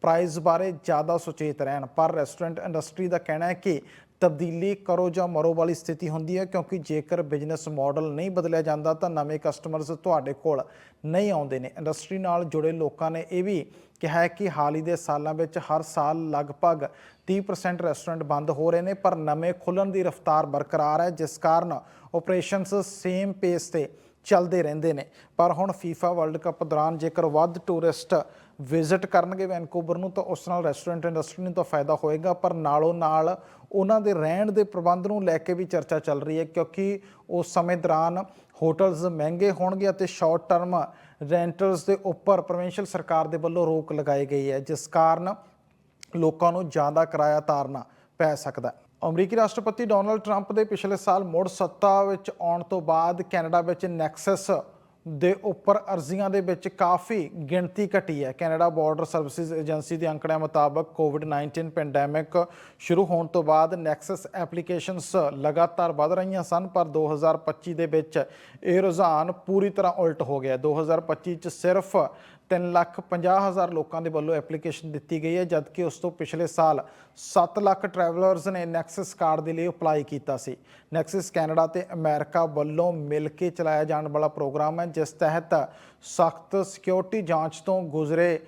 [SPEAKER 1] ਪ੍ਰਾਈਸ ਬਾਰੇ ਜ਼ਿਆਦਾ ਸੁਚੇਤ ਰਹਿਣ। ਪਰ ਰੈਸਟੋਰੈਂਟ ਇੰਡਸਟਰੀ ਦਾ ਕਹਿਣਾ ਹੈ ਕਿ ਤਬਦੀਲੀ ਕਰੋ ਜਾਂ ਮਰੋ ਵਾਲੀ ਸਥਿਤੀ ਹੁੰਦੀ ਹੈ, ਕਿਉਂਕਿ ਜੇਕਰ ਬਿਜ਼ਨਸ ਮਾਡਲ ਨਹੀਂ ਬਦਲਿਆ ਜਾਂਦਾ ਤਾਂ ਨਵੇਂ ਕਸਟਮਰਸ ਤੁਹਾਡੇ ਕੋਲ ਨਹੀਂ ਆਉਂਦੇ ਨੇ। ਇੰਡਸਟਰੀ ਨਾਲ ਜੁੜੇ ਲੋਕਾਂ ਨੇ ਇਹ ਵੀ ਕਿਹਾ ਹੈ ਕਿ ਹਾਲ ਹੀ ਦੇ ਸਾਲਾਂ ਵਿੱਚ ਹਰ ਸਾਲ ਲਗਭਗ 30% ਰੈਸਟੋਰੈਂਟ ਬੰਦ ਹੋ ਰਹੇ ਨੇ, ਪਰ ਨਵੇਂ ਖੁੱਲਣ ਦੀ ਰਫ਼ਤਾਰ ਬਰਕਰਾਰ ਹੈ, ਜਿਸ ਕਾਰਨ ਆਪਰੇਸ਼ਨਸ ਸੇਮ ਪੇਸ ਤੇ ਚੱਲਦੇ ਰਹਿੰਦੇ ਨੇ। ਪਰ ਹੁਣ ਫੀਫਾ ਵਰਲਡ ਕੱਪ ਦੌਰਾਨ ਜੇਕਰ ਵੱਧ ਟੂਰਿਸਟ ਵਿਜ਼ਿਟ ਕਰਨਗੇ ਵੈਨਕੂਵਰ ਨੂੰ, ਤਾਂ ਉਸ ਨਾਲ ਰੈਸਟੋਰੈਂਟ ਇੰਡਸਟਰੀ ਨੂੰ ਤਾਂ ਫਾਇਦਾ ਹੋਏਗਾ, ਪਰ ਨਾਲੋਂ ਨਾਲ ਉਹਨਾਂ ਦੇ ਰਹਿਣ ਦੇ ਪ੍ਰਬੰਧ ਨੂੰ ਲੈ ਕੇ ਵੀ ਚਰਚਾ ਚੱਲ ਰਹੀ ਹੈ, ਕਿਉਂਕਿ ਉਸ ਸਮੇਂ ਦੌਰਾਨ ਹੋਟਲਸ ਮਹਿੰਗੇ ਹੋਣਗੇ ਅਤੇ ਸ਼ਾਰਟ ਟਰਮ ਰੈਂਟਲਸ ਦੇ ਉੱਪਰ ਪ੍ਰੋਵਿੰਸ਼ੀਅਲ ਸਰਕਾਰ ਦੇ ਵੱਲੋਂ ਰੋਕ ਲਗਾਈ ਗਈ ਹੈ, ਜਿਸ ਕਾਰਨ ਲੋਕਾਂ ਨੂੰ ਜ਼ਿਆਦਾ ਕਿਰਾਇਆ ਤਾਰਨਾ ਪੈ ਸਕਦਾ ਅਮਰੀਕੀ ਰਾਸ਼ਟਰਪਤੀ ਡੋਨਲਡ ਟਰੰਪ ਦੇ ਪਿਛਲੇ ਸਾਲ ਮੁੜ ਸੱਤਾ ਵਿੱਚ ਆਉਣ ਤੋਂ ਬਾਅਦ ਕੈਨੇਡਾ ਵਿੱਚ ਨੈਕਸਸ ਦੇ ਉੱਪਰ ਅਰਜ਼ੀਆਂ ਦੇ ਵਿੱਚ ਕਾਫੀ ਗਿਣਤੀ ਘਟੀ ਹੈ। ਕੈਨੇਡਾ ਬਾਰਡਰ ਸਰਵਿਸਿਜ਼ ਏਜੰਸੀ ਦੇ ਅੰਕੜਿਆਂ ਮੁਤਾਬਕ ਕੋਵਿਡ-19 ਪੈਂਡੈਮਿਕ ਸ਼ੁਰੂ ਹੋਣ ਤੋਂ ਬਾਅਦ ਨੈਕਸਸ ਐਪਲੀਕੇਸ਼ਨਸ ਲਗਾਤਾਰ ਵਧ ਰਹੀਆਂ ਸਨ, ਪਰ 2025 ਦੇ ਵਿੱਚ ਇਹ ਰੁਝਾਨ ਪੂਰੀ ਤਰ੍ਹਾਂ ਉਲਟ ਹੋ ਗਿਆ। 2025 ਚ ਸਿਰਫ 3 ਲੱਖ 50 ਹਜ਼ਾਰ ਲੋਕਾਂ ਦੇ ਵੱਲੋਂ ਐਪਲੀਕੇਸ਼ਨ ਦਿੱਤੀ ਗਈ ਹੈ, ਜਦਕਿ ਉਸ ਤੋਂ ਪਿਛਲੇ ਸਾਲ 7 ਲੱਖ ਟਰੈਵਲਰਸ ਨੇ ਨੈਕਸਸ ਕਾਰਡ ਦੇ ਲਈ ਅਪਲਾਈ ਕੀਤਾ ਸੀ। ਨੈਕਸਸ ਕੈਨੇਡਾ ਤੇ ਅਮਰੀਕਾ ਵੱਲੋਂ ਮਿਲ ਕੇ ਚਲਾਇਆ ਜਾਣ ਵਾਲਾ ਪ੍ਰੋਗਰਾਮ ਹੈ, ਜਿਸ ਤਹਿਤ ਸਖਤ ਸਿਕਿਉਰਿਟੀ ਜਾਂਚ ਤੋਂ ਗੁਜ਼ਰੇ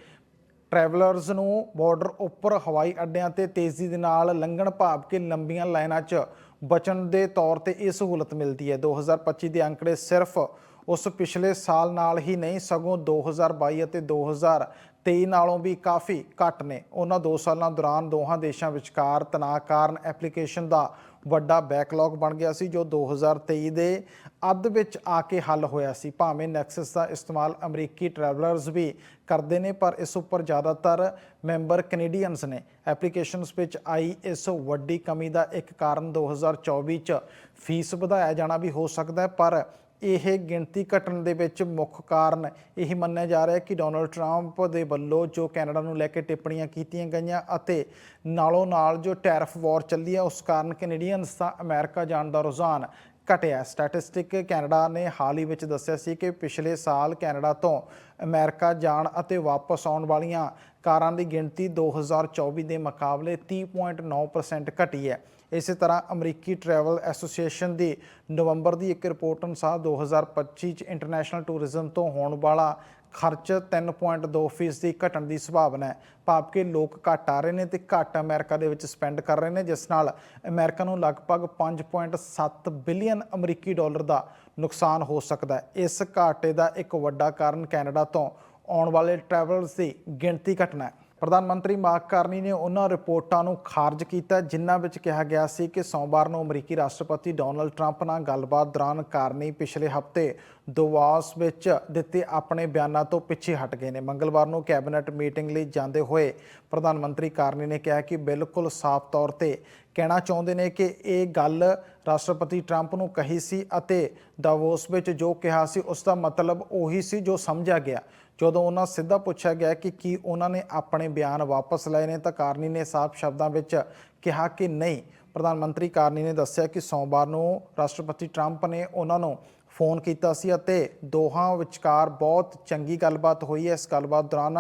[SPEAKER 1] ਟਰੈਵਲਰਸ ਨੂੰ ਬਾਰਡਰ ਉੱਪਰ ਹਵਾਈ ਅੱਡਿਆਂ ਤੇ ਤੇਜ਼ੀ ਦੇ ਨਾਲ ਲੰਘਣ ਭਾਵ ਕਿ ਲੰਬੀਆਂ ਲਾਈਨਾਂ 'ਚ ਬਚਣ ਦੇ ਤੌਰ ਤੇ ਇਹ ਸਹੂਲਤ ਮਿਲਦੀ ਹੈ। 2025 ਦੇ ਅੰਕੜੇ ਸਿਰਫ ਉਸ ਪਿਛਲੇ ਸਾਲ ਨਾਲ ਹੀ ਨਹੀਂ, ਸਗੋਂ 2022 ਅਤੇ 2023 ਨਾਲੋਂ ਵੀ ਕਾਫੀ ਘੱਟ ਨੇ। ਉਹਨਾਂ ਦੋ ਸਾਲਾਂ ਦੌਰਾਨ ਦੋਹਾਂ ਦੇਸ਼ਾਂ ਵਿਚਕਾਰ ਤਣਾਅ ਕਾਰਨ ਐਪਲੀਕੇਸ਼ਨ ਦਾ ਵੱਡਾ ਬੈਕਲੌਗ ਬਣ ਗਿਆ ਸੀ, ਜੋ 2023 ਦੇ ਅੱਧ ਵਿੱਚ ਆ ਕੇ ਹੱਲ ਹੋਇਆ ਸੀ। ਭਾਵੇਂ ਨੈਕਸਸ ਦਾ ਇਸਤੇਮਾਲ ਅਮਰੀਕੀ ਟਰੈਵਲਰਸ ਵੀ ਕਰਦੇ ਨੇ, ਪਰ ਇਸ ਉੱਪਰ ਜ਼ਿਆਦਾਤਰ ਮੈਂਬਰ ਕੈਨੇਡੀਅਨਸ ਨੇ। ਐਪਲੀਕੇਸ਼ਨਸ ਵਿੱਚ ਆਈ ਇਸ ਵੱਡੀ ਕਮੀ ਦਾ ਇੱਕ ਕਾਰਨ 2024 ਚ ਫੀਸ ਵਧਾਇਆ ਜਾਣਾ ਵੀ ਹੋ ਸਕਦਾ ਹੈ, ਪਰ ਇਹ ਗਿਣਤੀ ਘਟਣ ਦੇ ਵਿੱਚ ਮੁੱਖ ਕਾਰਨ ਇਹ ਮੰਨਿਆ ਜਾ ਰਿਹਾ ਹੈ ਕਿ ਡੋਨਲਡ ਟਰੰਪ ਦੇ ਵੱਲੋਂ ਜੋ ਕੈਨੇਡਾ ਨੂੰ ਲੈ ਕੇ ਟਿੱਪਣੀਆਂ ਕੀਤੀਆਂ ਗਈਆਂ ਅਤੇ ਨਾਲੋਂ ਨਾਲ ਜੋ ਟੈਰਫ ਵਾਰ ਚੱਲੀ ਹੈ, ਉਸ ਕਾਰਨ ਕੈਨੇਡੀਅਨਸ ਦਾ ਅਮਰੀਕਾ ਜਾਣ ਦਾ ਰੁਝਾਨ ਘਟਿਆ। ਸਟੈਟਿਸਟਿਕ ਕੈਨੇਡਾ ਨੇ ਹਾਲ ਹੀ ਵਿੱਚ ਦੱਸਿਆ ਸੀ ਕਿ ਪਿਛਲੇ ਸਾਲ ਕੈਨੇਡਾ ਤੋਂ ਅਮਰੀਕਾ ਜਾਣ ਅਤੇ ਵਾਪਸ ਆਉਣ ਵਾਲੀਆਂ ਕਾਰਾਂ ਦੀ ਗਿਣਤੀ 2024 ਦੇ ਮੁਕਾਬਲੇ 30.9% ਘਟੀ ਹੈ। ਇਸੇ ਤਰ੍ਹਾਂ ਅਮਰੀਕੀ ਟਰੈਵਲ ਐਸੋਸੀਏਸ਼ਨ ਦੀ ਨਵੰਬਰ ਦੀ ਇੱਕ ਰਿਪੋਰਟ ਅਨੁਸਾਰ 2025 ਚ ਇੰਟਰਨੈਸ਼ਨਲ ਟੂਰਿਜ਼ਮ ਤੋਂ ਹੋਣ ਵਾਲਾ ਖਰਚ 3.2% ਫੀਸਦੀ ਘਟਣ ਦੀ ਸੰਭਾਵਨਾ ਹੈ। ਭਾਵ ਕਿ ਲੋਕ ਘੱਟ ਆ ਰਹੇ ਨੇ ਤੇ ਘੱਟ ਅਮਰੀਕਾ ਦੇ ਵਿੱਚ ਸਪੈਂਡ ਕਰ ਰਹੇ ਨੇ, ਜਿਸ ਨਾਲ ਅਮਰੀਕਾ ਨੂੰ ਲਗਭਗ 5.7 ਬਿਲੀਅਨ ਅਮਰੀਕੀ ਡਾਲਰ ਦਾ ਨੁਕਸਾਨ ਹੋ ਸਕਦਾ ਹੈ। ਇਸ ਘਾਟੇ ਦਾ ਇੱਕ ਵੱਡਾ ਕਾਰਨ ਕੈਨੇਡਾ ਤੋਂ ਆਉਣ ਵਾਲੇ ਟਰੈਵਲਰਸ ਦੀ ਗਿਣਤੀ ਘਟਣਾ ਹੈ। ਪ੍ਰਧਾਨ ਮੰਤਰੀ ਮਾਰਕ ਕਾਰਨੀ ਨੇ ਉਹਨਾਂ ਰਿਪੋਰਟਾਂ ਨੂੰ ਖਾਰਜ ਕੀਤਾ, ਜਿਨ੍ਹਾਂ ਵਿੱਚ ਕਿਹਾ ਗਿਆ ਸੀ ਕਿ ਸੋਮਵਾਰ ਨੂੰ ਅਮਰੀਕੀ ਰਾਸ਼ਟਰਪਤੀ ਡੋਨਲਡ ਟਰੰਪ ਨਾਲ ਗੱਲਬਾਤ ਦੌਰਾਨ ਕਾਰਨੀ ਪਿਛਲੇ ਹਫ਼ਤੇ ਦੁਵਾਸ ਵਿੱਚ ਦਿੱਤੇ ਆਪਣੇ ਬਿਆਨਾਂ ਤੋਂ ਪਿੱਛੇ ਹਟ ਗਏ ਨੇ। ਮੰਗਲਵਾਰ ਨੂੰ ਕੈਬਨਿਟ ਮੀਟਿੰਗ ਲਈ ਜਾਂਦੇ ਹੋਏ ਪ੍ਰਧਾਨ ਮੰਤਰੀ ਕਾਰਨੀ ਨੇ ਕਿਹਾ ਕਿ ਬਿਲਕੁਲ ਸਾਫ਼ ਤੌਰ ਤੇ ਕਹਿਣਾ ਚਾਹੁੰਦੇ ਨੇ ਕਿ ਇਹ ਗੱਲ ਰਾਸ਼ਟਰਪਤੀ ਟਰੰਪ ਨੂੰ ਕਹੀ ਸੀ ਅਤੇ ਦਾਵੋਸ ਵਿੱਚ ਜੋ ਕਿਹਾ ਸੀ ਉਸ ਦਾ ਮਤਲਬ ਉਹੀ ਸੀ ਜੋ ਸਮਝਿਆ ਗਿਆ। ਜਦੋਂ ਉਹਨਾਂ ਸਿੱਧਾ ਪੁੱਛਿਆ ਗਿਆ ਕਿ ਕੀ ਉਹਨਾਂ ਨੇ ਆਪਣੇ ਬਿਆਨ ਵਾਪਸ ਲਏ ਨੇ ਤਾਂ ਕਾਰਨੀ ਨੇ ਸਾਫ਼ ਸ਼ਬਦਾਂ ਵਿੱਚ ਕਿਹਾ ਕਿ ਨਹੀਂ। ਪ੍ਰਧਾਨ ਮੰਤਰੀ ਕਾਰਨੀ ਨੇ ਦੱਸਿਆ ਕਿ ਸੋਮਵਾਰ ਨੂੰ ਰਾਸ਼ਟਰਪਤੀ ਟਰੰਪ ਨੇ ਉਹਨਾਂ ਨੂੰ ਫੋਨ ਕੀਤਾ ਸੀ ਅਤੇ ਦੋਹਾਂ ਵਿਚਕਾਰ ਬਹੁਤ ਚੰਗੀ ਗੱਲਬਾਤ ਹੋਈ। ਹੈ ਇਸ ਗੱਲਬਾਤ ਦੌਰਾਨ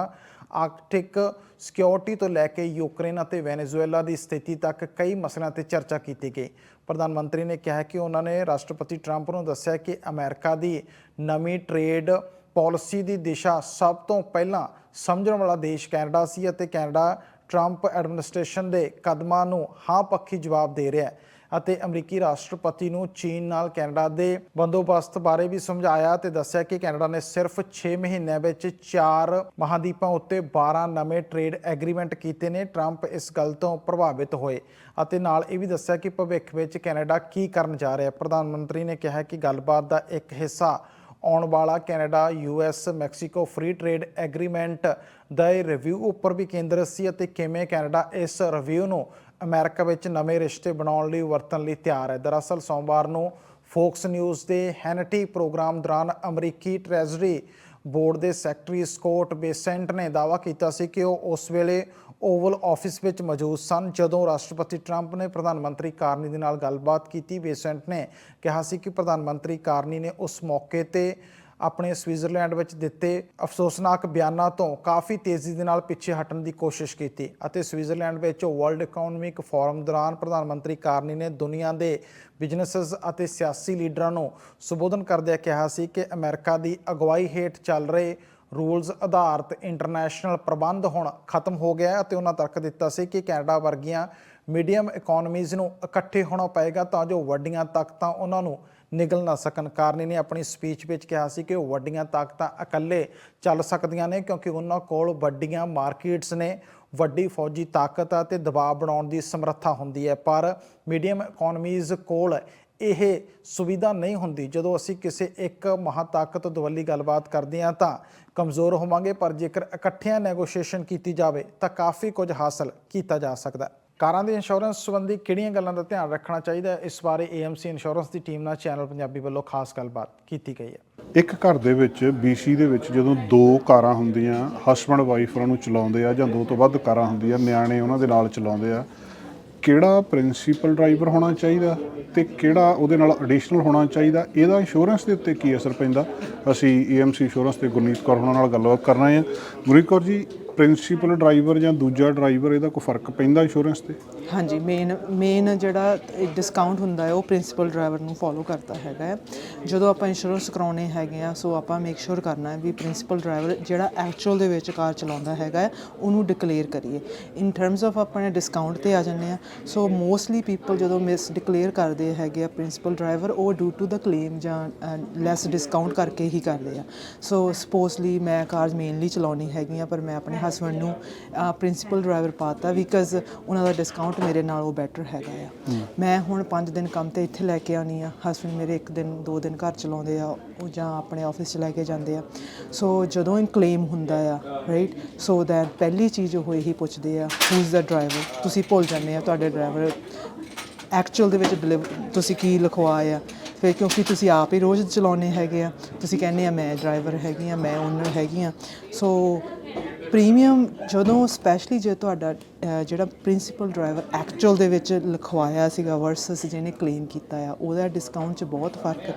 [SPEAKER 1] ਆਰਕਟਿਕ ਸਿਕਿਉਰਿਟੀ ਤੋਂ ਲੈ ਕੇ ਯੂਕਰੇਨ ਅਤੇ ਵੈਨੇਜ਼ੁਏਲਾ ਦੀ ਸਥਿਤੀ ਤੱਕ ਕਈ ਮਸਲਿਆਂ ਤੇ ਚਰਚਾ ਕੀਤੀ ਗਈ। ਪ੍ਰਧਾਨ ਮੰਤਰੀ ਨੇ ਕਿਹਾ ਕਿ ਉਹਨਾਂ ਨੇ ਰਾਸ਼ਟਰਪਤੀ ਟਰੰਪ ਨੂੰ ਦੱਸਿਆ ਕਿ ਅਮਰੀਕਾ ਦੀ ਨਵੀਂ ਟ੍ਰੇਡ ਪਾਲਿਸੀ ਦੀ ਦਿਸ਼ਾ ਸਭ ਤੋਂ ਪਹਿਲਾਂ ਸਮਝਣ ਵਾਲਾ ਦੇਸ਼ ਕੈਨੇਡਾ ਸੀ ਅਤੇ ਕੈਨੇਡਾ ਟਰੰਪ ਐਡਮਿਨਿਸਟ੍ਰੇਸ਼ਨ ਦੇ ਕਦਮਾਂ ਨੂੰ ਹਾਂ ਪੱਖੀ ਜਵਾਬ ਦੇ ਰਿਹਾ ਹੈ ਅਤੇ ਅਮਰੀਕੀ ਰਾਸ਼ਟਰਪਤੀ ਨੂੰ ਚੀਨ ਨਾਲ ਕੈਨੇਡਾ ਦੇ ਬੰਦੋਬਸਤ ਬਾਰੇ ਵੀ ਸਮਝਾਇਆ ਤੇ ਦੱਸਿਆ ਕਿ ਕੈਨੇਡਾ ਨੇ ਸਿਰਫ 6 ਮਹੀਨਿਆਂ ਵਿੱਚ 4 ਮਹਾਦੀਪਾਂ ਉੱਤੇ 12 ਨਵੇਂ ਟ੍ਰੇਡ ਐਗਰੀਮੈਂਟ ਕੀਤੇ ਨੇ। ਟਰੰਪ ਇਸ ਗੱਲ ਤੋਂ ਪ੍ਰਭਾਵਿਤ ਹੋਏ ਅਤੇ ਨਾਲ ਇਹ ਵੀ ਦੱਸਿਆ ਕਿ ਭਵਿੱਖ ਵਿੱਚ ਕੈਨੇਡਾ ਕੀ ਕਰਨ ਜਾ ਰਿਹਾ ਹੈ। ਪ੍ਰਧਾਨ ਮੰਤਰੀ ਨੇ ਕਿਹਾ ਕਿ ਗੱਲਬਾਤ ਦਾ ਇੱਕ ਹਿੱਸਾ ਆਉਣ ਵਾਲਾ Canada US Mexico free trade agreement ਦਾ ਰਿਵਿਊ ਉੱਪਰ ਵੀ ਕੇਂਦਰਿਤ ਸੀ ਅਤੇ ਕਿਵੇਂ ਕੈਨੇਡਾ ਇਸ ਰਿਵਿਊ ਨੂੰ ਅਮਰੀਕਾ ਵਿੱਚ ਨਵੇਂ ਰਿਸ਼ਤੇ ਬਣਾਉਣ ਲਈ ਵਰਤਣ ਲਈ ਤਿਆਰ ਹੈ। ਦਰਅਸਲ ਸੋਮਵਾਰ ਨੂੰ ਫੋਕਸ ਨਿਊਜ਼ ਦੇ ਹੈਨਟੀ ਪ੍ਰੋਗਰਾਮ ਦੌਰਾਨ ਅਮਰੀਕੀ ਟ੍ਰੈਜਰੀ ਬੋਰਡ ਦੇ ਸੈਕਟਰੀ ਸਕੋਟ ਬੇਸੈਂਟ ਨੇ ਦਾਅਵਾ ਕੀਤਾ ਸੀ ਕਿ ਉਹ ਉਸ ਵੇਲੇ ਓਵਲ ਆਫਿਸ ਵਿੱਚ ਮੌਜੂਦ ਸਨ। ਜਦੋਂ ਰਾਸ਼ਟਰਪਤੀ ਟਰੰਪ ਨੇ ਪ੍ਰਧਾਨ ਮੰਤਰੀ ਕਾਰਨੀ ਦੇ ਨਾਲ ਗੱਲਬਾਤ ਕੀਤੀ, ਬੇਸੈਂਟ ਨੇ ਕਿਹਾ ਸੀ ਕਿ ਪ੍ਰਧਾਨ ਮੰਤਰੀ ਕਾਰਨੀ ਨੇ ਉਸ ਮੌਕੇ ਤੇ ਆਪਣੇ ਸਵਿਟਜ਼ਰਲੈਂਡ ਵਿੱਚ ਦਿੱਤੇ ਅਫਸੋਸਨਾਕ ਬਿਆਨਾਂ ਤੋਂ ਕਾਫੀ ਤੇਜ਼ੀ ਦੇ ਨਾਲ ਪਿੱਛੇ ਹਟਣ ਦੀ ਕੋਸ਼ਿਸ਼ ਕੀਤੀ ਅਤੇ ਸਵਿਟਜ਼ਰਲੈਂਡ ਵਿੱਚ ਵਰਲਡ ਇਕਨੋਮਿਕ ਫੋਰਮ ਦੌਰਾਨ ਪ੍ਰਧਾਨ ਮੰਤਰੀ ਕਾਰਨੀ ਨੇ ਦੁਨੀਆ ਦੇ ਬਿਜ਼ਨੈਸਸ ਅਤੇ ਸਿਆਸੀ ਲੀਡਰਾਂ ਨੂੰ ਸੰਬੋਧਨ ਕਰਦਿਆਂ ਕਿਹਾ ਸੀ ਕਿ ਅਮਰੀਕਾ ਦੀ ਅਗਵਾਈ ਹੇਠ ਚੱਲ ਰਹੇ ਰੂਲਸ ਆਧਾਰਿਤ ਇੰਟਰਨੈਸ਼ਨਲ ਪ੍ਰਬੰਧ ਹੁਣ ਖਤਮ ਹੋ ਗਿਆ ਅਤੇ ਉਹਨਾਂ ਤਰਕ ਦਿੱਤਾ ਸੀ ਕਿ ਕੈਨੇਡਾ ਵਰਗੀਆਂ ਮੀਡੀਅਮ ਇਕਨੋਮੀਜ਼ ਨੂੰ ਇਕੱਠੇ ਹੋਣਾ ਪਏਗਾ ਤਾਂ ਜੋ ਵੱਡੀਆਂ ਤਾਕਤਾਂ ਉਹਨਾਂ ਨੂੰ ਨਿਗਲ ਨਾ ਸਕਣ। ਕਾਰਨੀ ਨੇ ਆਪਣੀ ਸਪੀਚ ਵਿੱਚ ਕਿਹਾ ਸੀ ਕਿ ਉਹ ਵੱਡੀਆਂ ਤਾਕਤਾਂ ਇਕੱਲੇ ਚੱਲ ਸਕਦੀਆਂ ਨੇ ਕਿਉਂਕਿ ਉਹਨਾਂ ਕੋਲ ਵੱਡੀਆਂ ਮਾਰਕੀਟਸ ਨੇ, ਵੱਡੀ ਫੌਜੀ ਤਾਕਤ ਅਤੇ ਦਬਾਅ ਬਣਾਉਣ ਦੀ ਸਮਰੱਥਾ ਹੁੰਦੀ ਹੈ। ਪਰ ਮੀਡੀਅਮ ਇਕਨੋਮੀਜ਼ ਕੋਲ ਇਹ ਸੁਵਿਧਾ ਨਹੀਂ ਹੁੰਦੀ। ਜਦੋਂ ਅਸੀਂ ਕਿਸੇ ਇੱਕ ਮਹਾਤਾਕਤ ਦਵੱਲੀ ਗੱਲਬਾਤ ਕਰਦੇ ਹਾਂ ਤਾਂ ਕਮਜ਼ੋਰ ਹੋਵਾਂਗੇ, ਪਰ ਜੇਕਰ ਇਕੱਠਿਆਂ ਨੈਗੋਸ਼ੀਏਸ਼ਨ ਕੀਤੀ ਜਾਵੇ ਤਾਂ ਕਾਫੀ ਕੁਝ ਹਾਸਲ ਕੀਤਾ ਜਾ ਸਕਦਾ ਹੈ। ਕਾਰਾਂ ਦੇ ਇੰਸ਼ੋਰੈਂਸ ਸੰਬੰਧੀ ਕਿਹੜੀਆਂ ਗੱਲਾਂ ਦਾ ਧਿਆਨ ਰੱਖਣਾ ਚਾਹੀਦਾ ਹੈ? ਇਸ ਬਾਰੇ AMC ਇੰਸ਼ੋਰੈਂਸ ਦੀ ਟੀਮ ਨਾਲ ਚੈਨਲ ਪੰਜਾਬੀ ਵੱਲੋਂ ਖਾਸ ਗੱਲਬਾਤ ਕੀਤੀ ਗਈ ਹੈ।
[SPEAKER 2] ਇੱਕ ਘਰ ਦੇ ਵਿੱਚ BC ਦੇ ਵਿੱਚ ਜਦੋਂ ਦੋ ਕਾਰਾਂ ਹੁੰਦੀਆਂ ਹਸਬੰਡ ਵਾਈਫ ਉਹਨਾਂ ਨੂੰ ਚਲਾਉਂਦੇ ਆ ਜਾਂ ਦੋ ਤੋਂ ਵੱਧ ਕਾਰਾਂ ਹੁੰਦੀਆਂ, ਨਿਆਣੇ ਉਹਨਾਂ ਦੇ ਨਾਲ ਚਲਾਉਂਦੇ ਆ ਕਿਹੜਾ ਪ੍ਰਿੰਸੀਪਲ ਡਰਾਈਵਰ ਹੋਣਾ ਚਾਹੀਦਾ ਤੇ ਕਿਹੜਾ ਉਹਦੇ ਨਾਲ ਐਡੀਸ਼ਨਲ ਹੋਣਾ ਚਾਹੀਦਾ, ਇਹਦਾ ਇੰਸ਼ੋਰੈਂਸ ਦੇ ਉੱਤੇ ਕੀ ਅਸਰ ਪੈਂਦਾ? ਅਸੀਂ EMC ਇੰਸ਼ੋਰੈਂਸ ਤੇ ਗੁਰਨੀਤ ਕੌਰ ਹੋਣਾ ਨਾਲ ਗੱਲਬਾਤ ਕਰ ਰਹੇ ਹਾਂ। ਗੁਰਨੀਤ ਕੌਰ ਜੀ ਪ੍ਰਿੰਸੀਪਲ ਡਰਾਈਵਰ ਜਾਂ ਦੂਜਾ ਡਰਾਈਵਰ ਇਹਦਾ ਕੋਈ ਫ਼ਰਕ ਪੈਂਦਾ ਇੰਸ਼ੋਰੈਂਸ ਤੇ?
[SPEAKER 3] ਹਾਂਜੀ ਮੇਨ ਮੇਨ ਜਿਹੜਾ ਡਿਸਕਾਊਂਟ ਹੁੰਦਾ ਹੈ ਉਹ ਪ੍ਰਿੰਸੀਪਲ ਡਰਾਈਵਰ ਨੂੰ ਫੋਲੋ ਕਰਦਾ ਹੈਗਾ ਹੈ। ਜਦੋਂ ਆਪਾਂ ਇੰਸ਼ੋਰੈਂਸ ਕਰਾਉਣੇ ਹੈਗੇ ਆ ਸੋ ਆਪਾਂ ਮੇਕ ਸ਼ੋਰ ਕਰਨਾ ਹੈ ਵੀ ਪ੍ਰਿੰਸੀਪਲ ਡਰਾਈਵਰ ਜਿਹੜਾ ਐਕਚੁਅਲ ਦੇ ਵਿੱਚ ਕਾਰ ਚਲਾਉਂਦਾ ਹੈਗਾ ਹੈ, ਉਹਨੂੰ ਡਿਕਲੇਅਰ ਕਰੀਏ। ਇਨ ਟਰਮਸ ਆਫ ਆਪਾਂ ਡਿਸਕਾਊਂਟ ਤੇ ਆ ਜਾਂਦੇ ਆ ਸੋ ਮੋਸਟਲੀ ਪੀਪਲ ਜਦੋਂ ਮਿਸ ਡਿਕਲੇਅਰ ਕਰਦੇ ਹੈਗੇ ਆ ਪ੍ਰਿੰਸੀਪਲ ਡਰਾਈਵਰ ਉਹ ਡਿਊ ਟੂ ਦਾ ਕਲੇਮ ਜਾਂ ਲੈਸ ਡਿਸਕਾਊਂਟ ਕਰਕੇ ਹੀ ਕਰਦੇ ਆ। ਸੋ ਸਪੋਜ਼ਲੀ ਮੈਂ ਕਾਰ ਮੇਨਲੀ ਚਲਾਉਣੀ ਹੈਗੀ ਹੈਗੀਆਂ ਪਰ ਮੈਂ ਆਪਣੇ ਹਸਬੰਡ ਨੂੰ ਪ੍ਰਿੰਸੀਪਲ ਡਰਾਈਵਰ ਪਾਤਾ ਬਿਕਾਜ਼ ਉਹਨਾਂ ਦਾ ਡਿਸਕਾਊਂਟ ਮੇਰੇ ਨਾਲੋਂ ਬੈਟਰ ਹੈਗਾ ਆ। ਮੈਂ ਹੁਣ 5 ਦਿਨ ਕੰਮ ਤੇ ਇੱਥੇ ਲੈ ਕੇ ਆਉਣੀ ਆ। ਹਸਬੰਡ ਮੇਰੇ ਇੱਕ ਦਿਨ, ਦੋ ਦਿਨ ਘਰ ਚਲਾਉਂਦੇ ਆ, ਉਹ ਜਾਂ ਆਪਣੇ ਆਫਿਸ ਚ ਲੈ ਕੇ ਜਾਂਦੇ ਆ। ਸੋ ਜਦੋਂ ਇਹ ਕਲੇਮ ਹੁੰਦਾ ਆ ਰਾਈਟ ਸੋ ਦੈਟ ਪਹਿਲੀ ਚੀਜ਼ ਉਹ ਇਹੀ ਪੁੱਛਦੇ ਆ ਹੂ ਇਜ਼ ਦਾ ਡਰਾਈਵਰ ਤੁਸੀਂ ਭੁੱਲ ਜਾਂਦੇ ਆ ਤੁਹਾਡੇ ਡਰਾਈਵਰ ਐਕਚੁਅਲ ਦੇ ਵਿੱਚ deliver- ਤੁਸੀਂ ਕੀ ਲਿਖਵਾਇਆ ਫਿਰ ਕਿਉਂਕਿ ਤੁਸੀਂ ਆਪ ਹੀ ਰੋਜ਼ ਚਲਾਉਣੇ ਹੈਗੇ ਆ, ਤੁਸੀਂ ਕਹਿੰਦੇ ਆ ਮੈਂ ਡਰਾਈਵਰ ਹੈਗੀ ਆ, ਮੈਂ ਓਨਰ ਹੈਗੀ ਆ। ਸੋ ਪ੍ਰੀਮੀਅਮ ਜਦੋਂ ਸਪੈਸ਼ਲੀ ਜੇ ਤੁਹਾਡਾ ਜਿਹੜਾ ਪ੍ਰਿੰਸੀਪਲ ਡਰਾਈਵਰ ਐਕਚੁਅਲ ਦੇ ਵਿੱਚ ਲਿਖਵਾਇਆ ਸੀਗਾ ਵਰਸਸ ਜਿਹਨੇ ਕਲੇਮ ਕੀਤਾ ਆ, ਉਹਦਾ ਡਿਸਕਾਊਂਟ 'ਚ ਬਹੁਤ ਫ਼ਰਕ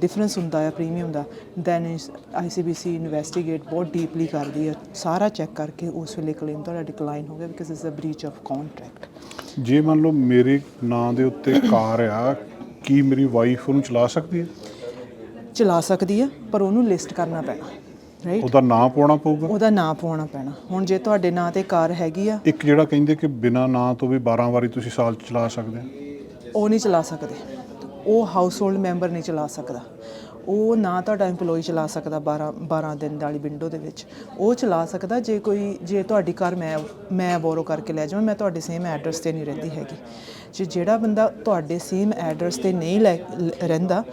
[SPEAKER 3] ਡਿਫਰੈਂਸ ਹੁੰਦਾ ਆ ਪ੍ਰੀਮੀਅਮ ਦਾ। ਦੈਨ ਆਈਸੀਬੀਸੀ ਇਨਵੈਸਟੀਗੇਟ ਬਹੁਤ ਡੀਪਲੀ ਕਰਦੀ ਆ, ਸਾਰਾ ਚੈੱਕ ਕਰਕੇ ਉਸ ਵੇਲੇ ਕਲੇਮ ਤੁਹਾਡਾ ਡਿਕਲਾਈਨ ਹੋ ਗਿਆ because it's a breach of contract
[SPEAKER 2] ਜੇ ਮੰਨ ਲਓ ਮੇਰੇ ਨਾਂ ਦੇ ਉੱਤੇ ਕਾਰ ਆ ਕੀ ਮੇਰੀ ਵਾਈਫ ਉਹਨੂੰ ਚਲਾ ਸਕਦੀ ਹੈ?
[SPEAKER 3] ਚਲਾ ਸਕਦੀ ਆ ਪਰ ਉਹਨੂੰ ਲਿਸਟ ਕਰਨਾ ਪੈਣਾ ਰਾਈਟ
[SPEAKER 2] ਉਹਦਾ ਨਾਂ ਪਾਉਣਾ ਪਊਗਾ?
[SPEAKER 3] ਉਹਦਾ ਨਾਂ ਪਾਉਣਾ ਪੈਣਾ। ਹੁਣ ਜੇ ਤੁਹਾਡੇ ਨਾਂ ਤੇ ਕਾਰ ਹੈਗੀ ਆ।
[SPEAKER 2] ਇੱਕ ਜਿਹੜਾ ਕਹਿੰਦੇ ਕਿ ਬਿਨਾ ਨਾਂ ਤੋਂ ਵੀ 12 ਵਾਰੀ ਤੁਸੀਂ ਸਾਲ ਚਲਾ ਸਕਦੇ ਹੋ?
[SPEAKER 3] ਉਹ ਨਹੀਂ ਚਲਾ ਸਕਦੇ। ਉਹ ਹਾਊਸ ਹੋਲਡ ਮੈਂਬਰ ਨਹੀਂ ਚਲਾ ਸਕਦਾ। ਉਹ ਨਾ ਤੁਹਾਡਾ EMPLOYE ਚਲਾ ਸਕਦਾ 12 12 ਦਿਨ ਵਾਲੀ ਵਿੰਡੋ ਦੇ ਵਿੱਚ। ਉਹ ਚਲਾ ਸਕਦਾ ਜੇ ਕੋਈ, ਜੇ ਤੁਹਾਡੀ ਕਾਰ ਮੈਂ ਮੈਂ ਬੋਰੋ ਕਰਕੇ ਲੈ ਜਾਵਾਂ, ਮੈਂ ਤੁਹਾਡੇ ਸੇਮ ਐਡਰੈਸ ਤੇ ਨਹੀਂ ਰਹਿੰਦੀ ਹੈਗੀ। ਜੇ ਜਿਹੜਾ ਬੰਦਾ ਤੁਹਾਡੇ ਸੇਮ ਐਡਰੈਸ ਤੇ ਨਹੀਂ ਲੈ- ਲ- ਰਹਿੰਦਾ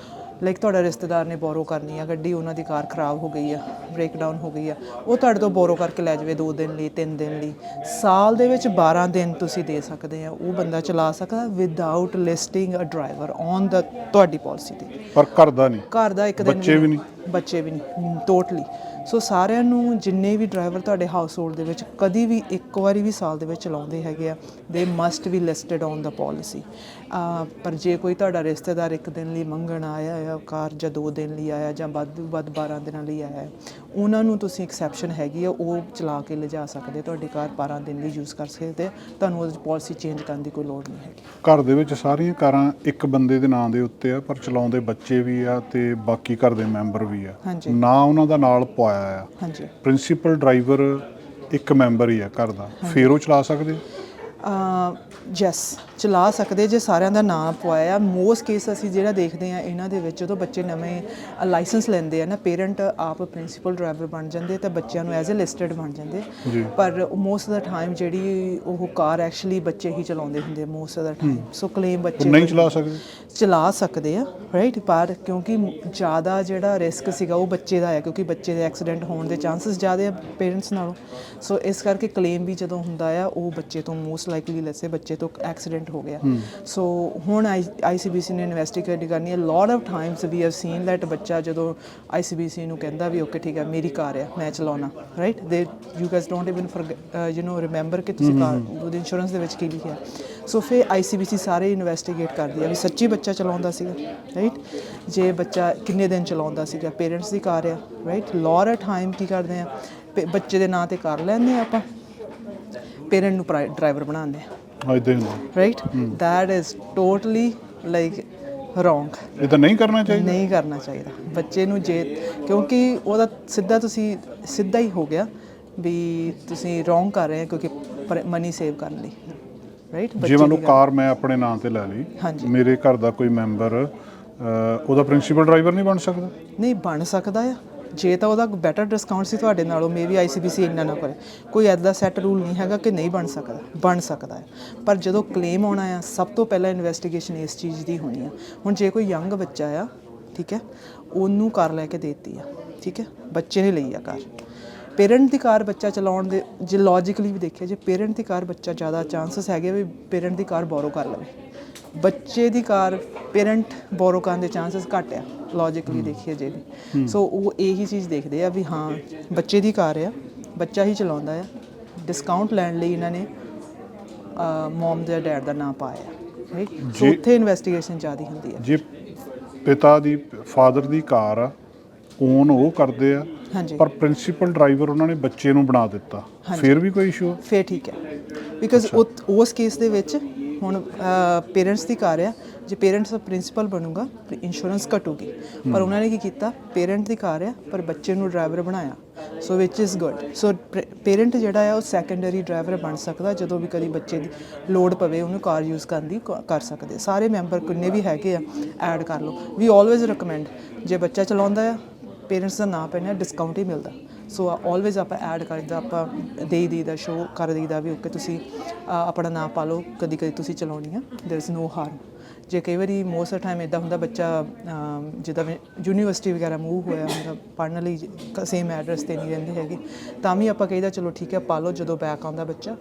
[SPEAKER 3] ਲਾਈਕ ਤੁਹਾਡਾ ਰਿਸ਼ਤੇਦਾਰ ਨੇ ਬੋਰੋ ਕਰਨੀ ਆ ਗੱਡੀ ਉਹਨਾਂ ਦੀ ਕਾਰ ਖਰਾਬ ਹੋ ਗਈ ਆ ਬ੍ਰੇਕ ਡਾਊਨ ਹੋ ਗਈ ਆ ਉਹ ਤੁਹਾਡੇ ਤੋਂ ਬੋਰੋ ਕਰਕੇ ਲੈ ਜਾਵੇ 2 ਦਿਨ ਲਈ 3 ਦਿਨ ਲਈ। ਸਾਲ ਦੇ ਵਿੱਚ 12 ਦਿਨ ਤੁਸੀਂ ਦੇ ਸਕਦੇ ਆ ਉਹ ਬੰਦਾ ਚਲਾ ਸਕਦਾ without listing a driver on the ਤੁਹਾਡੀ ਪਾਲਿਸੀ ਤੇ।
[SPEAKER 2] ਪਰ ਕਰਦਾ ਨਹੀਂ।
[SPEAKER 3] ਘਰ ਦਾ ਇੱਕ ਦਿਨ
[SPEAKER 2] ਬੱਚੇ ਵੀ ਨਹੀਂ?
[SPEAKER 3] ਬੱਚੇ ਵੀ ਨਹੀਂ ਟੋਟਲੀ ਸੋ ਸਾਰਿਆਂ ਨੂੰ ਜਿੰਨੇ ਵੀ ਡਰਾਈਵਰ ਤੁਹਾਡੇ ਹਾਊਸ ਹੋਲਡ ਦੇ ਵਿੱਚ ਕਦੀ ਵੀ ਇੱਕ ਵਾਰੀ ਵੀ ਸਾਲ ਦੇ ਵਿੱਚ ਚਲਾਉਂਦੇ ਹੈਗੇ ਆ they must be listed on the policy ਪਰ ਜੇ ਕੋਈ ਤੁਹਾਡਾ ਰਿਸ਼ਤੇਦਾਰ ਇੱਕ ਦਿਨ ਲਈ ਮੰਗਣ ਆਇਆ ਹੈ ਕਾਰ ਜਾਂ ਦੋ ਦਿਨ ਲਈ ਆਇਆ ਜਾਂ ਵੱਧ ਵੱਧ 12 ਦਿਨਾਂ ਲਈ ਆਇਆ, ਉਹਨਾਂ ਨੂੰ ਤੁਸੀਂ ਐਕਸੈਪਸ਼ਨ ਹੈਗੀ ਆ, ਉਹ ਚਲਾ ਕੇ ਲਿਜਾ ਸਕਦੇ ਤੁਹਾਡੀ ਕਾਰ 12 ਦਿਨ ਲਈ ਯੂਜ਼ ਕਰ ਸਕਦੇ ਆ, ਤੁਹਾਨੂੰ ਉਹਦੀ ਪਾਲਿਸੀ ਚੇਂਜ ਕਰਨ ਦੀ ਕੋਈ ਲੋੜ ਨਹੀਂ ਹੈਗੀ।
[SPEAKER 2] ਘਰ ਦੇ ਵਿੱਚ ਸਾਰੀਆਂ ਕਾਰਾਂ ਇੱਕ ਬੰਦੇ ਦੇ ਨਾਂ ਦੇ ਉੱਤੇ ਆ, ਪਰ ਚਲਾਉਂਦੇ ਬੱਚੇ ਵੀ ਆ ਤੇ ਬਾਕੀ ਘਰ ਦੇ ਮੈਂਬਰ ਵੀ ਆ
[SPEAKER 3] ਹਾਂਜੀ।
[SPEAKER 2] ਨਾਂ ਉਹਨਾਂ ਦਾ ਨਾਲ ਪਵਾਇਆ ਆ।
[SPEAKER 3] ਹਾਂਜੀ।
[SPEAKER 2] ਪ੍ਰਿੰਸੀਪਲ ਡਰਾਈਵਰ ਇੱਕ ਮੈਂਬਰ ਹੀ ਆ ਘਰ ਦਾ। ਫੇਰ ਉਹ ਚਲਾ ਸਕਦੇ?
[SPEAKER 3] ਜੈਸ ਚਲਾ ਸਕਦੇ ਜੇ ਸਾਰਿਆਂ ਦਾ ਨਾਮ ਪਵਾਇਆ ਮੋਸਟ ਕੇਸ ਅਸੀਂ ਜਿਹੜਾ ਦੇਖਦੇ ਆ ਇਹਨਾਂ ਦੇ ਵਿੱਚ ਜਦੋਂ ਬੱਚੇ ਨਵੇਂ ਲਾਇਸੈਂਸ ਲੈਂਦੇ ਆ ਨਾ ਪੇਰੈਂਟ ਆਪ ਪ੍ਰਿੰਸੀਪਲ ਡਰਾਈਵਰ ਬਣ ਜਾਂਦੇ ਤਾਂ ਬੱਚਿਆਂ ਨੂੰ ਐਜ਼ ਅ ਲਿਸਟਡ ਬਣ ਜਾਂਦੇ। ਪਰ ਮੋਸਟ ਆਫ ਦਾ ਟਾਈਮ ਜਿਹੜੀ ਉਹ ਕਾਰ ਐਕਚੁਅਲੀ ਬੱਚੇ ਹੀ ਚਲਾਉਂਦੇ ਹੁੰਦੇ most of the time so claim ਬੱਚੇ
[SPEAKER 2] ਨਹੀਂ ਚਲਾ ਸਕਦੇ?
[SPEAKER 3] ਚਲਾ ਸਕਦੇ ਆ ਰਾਈਟ ਪਰ ਕਿਉਂਕਿ ਜ਼ਿਆਦਾ ਜਿਹੜਾ ਰਿਸਕ ਸੀਗਾ ਉਹ ਬੱਚੇ ਦਾ ਹੈ ਕਿਉਂਕਿ ਬੱਚੇ ਦੇ ਐਕਸੀਡੈਂਟ ਹੋਣ ਦੇ ਚਾਂਸਸ ਜ਼ਿਆਦਾ ਆ ਪੇਰੈਂਟਸ ਨਾਲੋਂ। ਸੋ ਇਸ ਕਰਕੇ ਕਲੇਮ ਵੀ ਜਦੋਂ ਹੁੰਦਾ ਆ ਉਹ ਬੱਚੇ ਤੋਂ ਮੋਸਟ ਲਾਈਕਲੀ ਲੈਸੇ ਬੱਚੇ ਤੋਂ ਐਕਸੀਡੈਂਟ ਹੋ ਗਿਆ। ਸੋ ਹੁਣ ਆਈਸੀਬੀਸੀ ਨੇ ਇਨਵੈਸਟੀਗੇਟ ਕਰਨੀ ਹੈ। Lot of times we have seen that ਬੱਚਾ ਜਦੋਂ ਆਈਸੀਬੀਸੀ ਨੂੰ ਕਹਿੰਦਾ ਵੀ ਓਕੇ ਠੀਕ ਹੈ ਮੇਰੀ ਕਾਰ ਆ ਮੈਂ ਚਲਾਉਣਾ। Right they you guys don't even you know remember ਕਿ ਤੁਸੀਂ ਕਾਰ ਉਹਦੇ ਇੰਸ਼ੋਰੈਂਸ ਦੇ ਵਿੱਚ ਕੀ ਲਿਖਿਆ। ਸੋ ਫਿਰ ਆਈਸੀਬੀਸੀ ਸਾਰੇ ਇਨਵੈਸਟੀਗੇਟ ਕਰਦੀ ਆ ਵੀ ਸੱਚੀ ਬੱਚਾ ਚਲਾਉਂਦਾ ਸੀਗਾ। ਰਾਈਟ ਜੇ ਬੱਚਾ ਕਿੰਨੇ ਦਿਨ ਚਲਾਉਂਦਾ ਸੀਗਾ? ਪੇਰੈਂਟਸ ਦੀ ਕਾਰ ਆ। ਰਾਈਟ ਲੋਰ ਟਾਈਮ ਕੀ ਕਰਦੇ ਆ? ਬੱਚੇ ਦੇ ਨਾਂ ਤੇ ਕਰ ਲੈਂਦੇ ਆ ਆਪਾਂ। ਪੇਰੈਂਟ ਨੂੰ ਡਰਾਈਵਰ ਬਣਾਉਂਦੇ ਆ।
[SPEAKER 2] ਇਦਾਂ ਹੁੰਦਾ
[SPEAKER 3] right that is totally like wrong.
[SPEAKER 2] ਇਹ ਤਾਂ ਨਹੀਂ ਕਰਨਾ ਚਾਹੀਦਾ
[SPEAKER 3] ਨਹੀਂ ਕਰਨਾ ਚਾਹੀਦਾ ਬੱਚੇ ਨੂੰ ਜੇ ਕਿਉਂਕਿ ਉਹਦਾ ਸਿੱਧਾ ਤੁਸੀਂ ਸਿੱਧਾ ਹੀ ਹੋ ਗਿਆ ਵੀ ਤੁਸੀਂ ਰੋਂਗ ਕਰ ਰਹੇ ਹੋ ਕਿਉਂਕਿ ਮਨੀ ਸੇਵ ਕਰਨ ਲਈ ਰਾਈਟ
[SPEAKER 2] ਜੇ ਮੰਨ ਕਾਰ ਮੈਂ ਆਪਣੇ ਨਾਂ ਤੇ ਲੈ ਲਈ। ਮੇਰੇ ਘਰ ਦਾ ਕੋਈ ਮੈਂਬਰ ਉਹਦਾ ਪ੍ਰਿੰਸੀਪਲ ਡਰਾਈਵਰ ਨਹੀਂ ਬਣ ਸਕਦਾ
[SPEAKER 3] ਨਹੀਂ ਬਣ ਸਕਦਾ ਆ ਜੇ ਤਾਂ ਉਹਦਾ ਬੈਟਰ ਡਿਸਕਾਊਂਟ ਸੀ ਤੁਹਾਡੇ ਨਾਲੋਂ ਮੇਬੀ ਆਈਸੀਬੀਸੀ ਇੰਨਾ ਨਾ ਕਰੇ। ਕੋਈ ਐਦਾਂ ਸੈੱਟ ਰੂਲ ਨਹੀਂ ਹੈਗਾ ਕਿ ਨਹੀਂ ਬਣ ਸਕਦਾ ਬਣ ਸਕਦਾ ਹੈ। ਪਰ ਜਦੋਂ ਕਲੇਮ ਆਉਣਾ ਆ, ਸਭ ਤੋਂ ਪਹਿਲਾਂ ਇਨਵੈਸਟੀਗੇਸ਼ਨ ਇਸ ਚੀਜ਼ ਦੀ ਹੋਣੀ ਆ। ਹੁਣ ਜੇ ਕੋਈ ਯੰਗ ਬੱਚਾ ਆ, ਠੀਕ ਹੈ, ਉਹਨੂੰ ਕਾਰ ਲੈ ਕੇ ਦੇਤੀ ਆ, ਠੀਕ ਹੈ, ਬੱਚੇ ਨੇ ਲਈ ਆ ਕਾਰ। ਪੇਰੈਂਟ ਦੀ ਕਾਰ ਬੱਚਾ ਚਲਾਉਣ ਦੇ, ਜੇ ਲੌਜੀਕਲੀ ਵੀ ਦੇਖਿਆ ਜੇ ਪੇਰੈਂਟ ਦੀ ਕਾਰ ਬੱਚਾ ਜ਼ਿਆਦਾ ਚਾਂਸਸ ਹੈਗੇ ਵੀ ਪੇਰੈਂਟ ਦੀ ਕਾਰ ਬੋਰੋ ਕਰ ਲਵੇ। ਬੱਚੇ ਦੀ ਕਾਰ ਪੇਰੈਂਟ ਬੋਰੋ ਕਰਨ ਦੇ ਚਾਂਸਸ ਘੱਟ ਆ ਲੌਜੀਕਲੀ ਦੇਖੀਏ ਜੇ ਵੀ। ਸੋ ਉਹ ਇਹੀ ਚੀਜ਼ ਦੇਖਦੇ ਆ ਵੀ ਹਾਂ ਬੱਚੇ ਦੀ ਕਾਰ ਆ ਬੱਚਾ ਹੀ ਚਲਾਉਂਦਾ ਆ। ਡਿਸਕਾਊਂਟ ਲੈਣ ਲਈ ਇਹਨਾਂ ਨੇ ਮਮ ਦੇ ਡੈਡ ਦਾ ਨਾਮ ਪਾਇਆ ਰਾਈਟ ਸੋ ਉੱਥੇ ਇਨਵੈਸਟੀਗੇਸ਼ਨ ਜ਼ਿਆਦਾ ਹੁੰਦੀ ਹੈ
[SPEAKER 2] ਜੇ ਪਿਤਾ ਦੀ ਫਾਦਰ ਦੀ ਕਾਰ ਆ ਓਨ ਉਹ ਕਰਦੇ ਆ
[SPEAKER 3] ਹਾਂਜੀ।
[SPEAKER 2] ਪਰ ਪ੍ਰਿੰਸੀਪਲ ਡਰਾਈਵਰ ਉਹਨਾਂ ਨੇ ਬੱਚੇ ਨੂੰ ਬਣਾ ਦਿੱਤਾ। ਫਿਰ ਵੀ ਕੋਈ ਇਸ਼ੂ
[SPEAKER 3] ਫੇਰ ਠੀਕ ਹੈ ਬਿਕਾਜ਼ ਉਸ ਕੇਸ ਦੇ ਵਿੱਚ ਹੁਣ ਪੇਰੈਂਟਸ ਦੀ ਕਾਰ ਆ। ਜੇ ਪੇਰੈਂਟਸ ਦਾ ਪ੍ਰਿੰਸੀਪਲ ਬਣੂਗਾ ਇੰਸ਼ੋਰੈਂਸ ਘਟੂਗੀ। ਪਰ ਉਹਨਾਂ ਨੇ ਕੀ ਕੀਤਾ? ਪੇਰੈਂਟ ਦੀ ਕਾਰ ਆ ਪਰ ਬੱਚੇ ਨੂੰ ਡਰਾਈਵਰ ਬਣਾਇਆ। So which is good so parent ਜਿਹੜਾ ਆ ਉਹ ਸੈਕੰਡਰੀ ਡਰਾਈਵਰ ਬਣ ਸਕਦਾ ਜਦੋਂ ਵੀ ਕਦੀ ਬੱਚੇ ਦੀ ਲੋਡ ਪਵੇ ਉਹਨੂੰ ਕਾਰ ਯੂਜ਼ ਕਰਨ ਦੀ ਕਰ ਸਕਦੇ ਸਾਰੇ ਮੈਂਬਰ ਕਿੰਨੇ ਵੀ ਹੈਗੇ ਆ ਐਡ ਕਰ ਲਓ। ਵੀ ਆਲਵੇਜ਼ ਰეკਮੈਂਡ ਜੇ ਬੱਚਾ ਚਲਾਉਂਦਾ ਆ ਪੇਰੈਂਟਸ ਦਾ ਨਾਮ ਪੈਣਾ ਡਿਸਕਾਊਂਟ ਹੀ ਮਿਲਦਾ। ਸੋ ਆਲਵੇਜ਼ ਆਪਾਂ ਐਡ ਕਰੀਦਾ ਆਪਾਂ ਦੇ ਦੀ ਦਾ ਸ਼ੋ ਕਰ ਦਈਦਾ ਵੀ ਓਕੇ ਤੁਸੀਂ ਅ, ਆਪਣਾ ਨਾਮ ਪਾ ਲਓ ਕਦੀ ਕਦੀ ਤੁਸੀਂ ਚਲਾਉਣੀ ਆ देयर इज नो ਹਾਰਮ ਜੇ ਕਈ ਵਾਰੀ ਮੋਸਟ ਆਫ ਟਾਈਮ ਇਦਾਂ ਹੁੰਦਾ ਬੱਚਾ ਅਮ, ਜਿੱਦਾਂ ਵੀ ਯੂਨੀਵਰਸਿਟੀ ਵਗੈਰਾ ਮੂਵ ਹੋਇਆ ਹੁੰਦਾ ਪੜ੍ਹਨ ਲਈ ਸੇਮ ਐਡਰੈਸ ਤੇ ਨਹੀਂ ਰਹਿੰਦੇ ਹੈਗੇ ਤਾਂ ਵੀ ਆਪਾਂ ਕਹੀਦਾ ਚਲੋ ਠੀਕ ਹੈ ਪਾ ਲਓ ਜਦੋਂ ਬੈਕ ਆਉਂਦਾ ਬੱਚਾ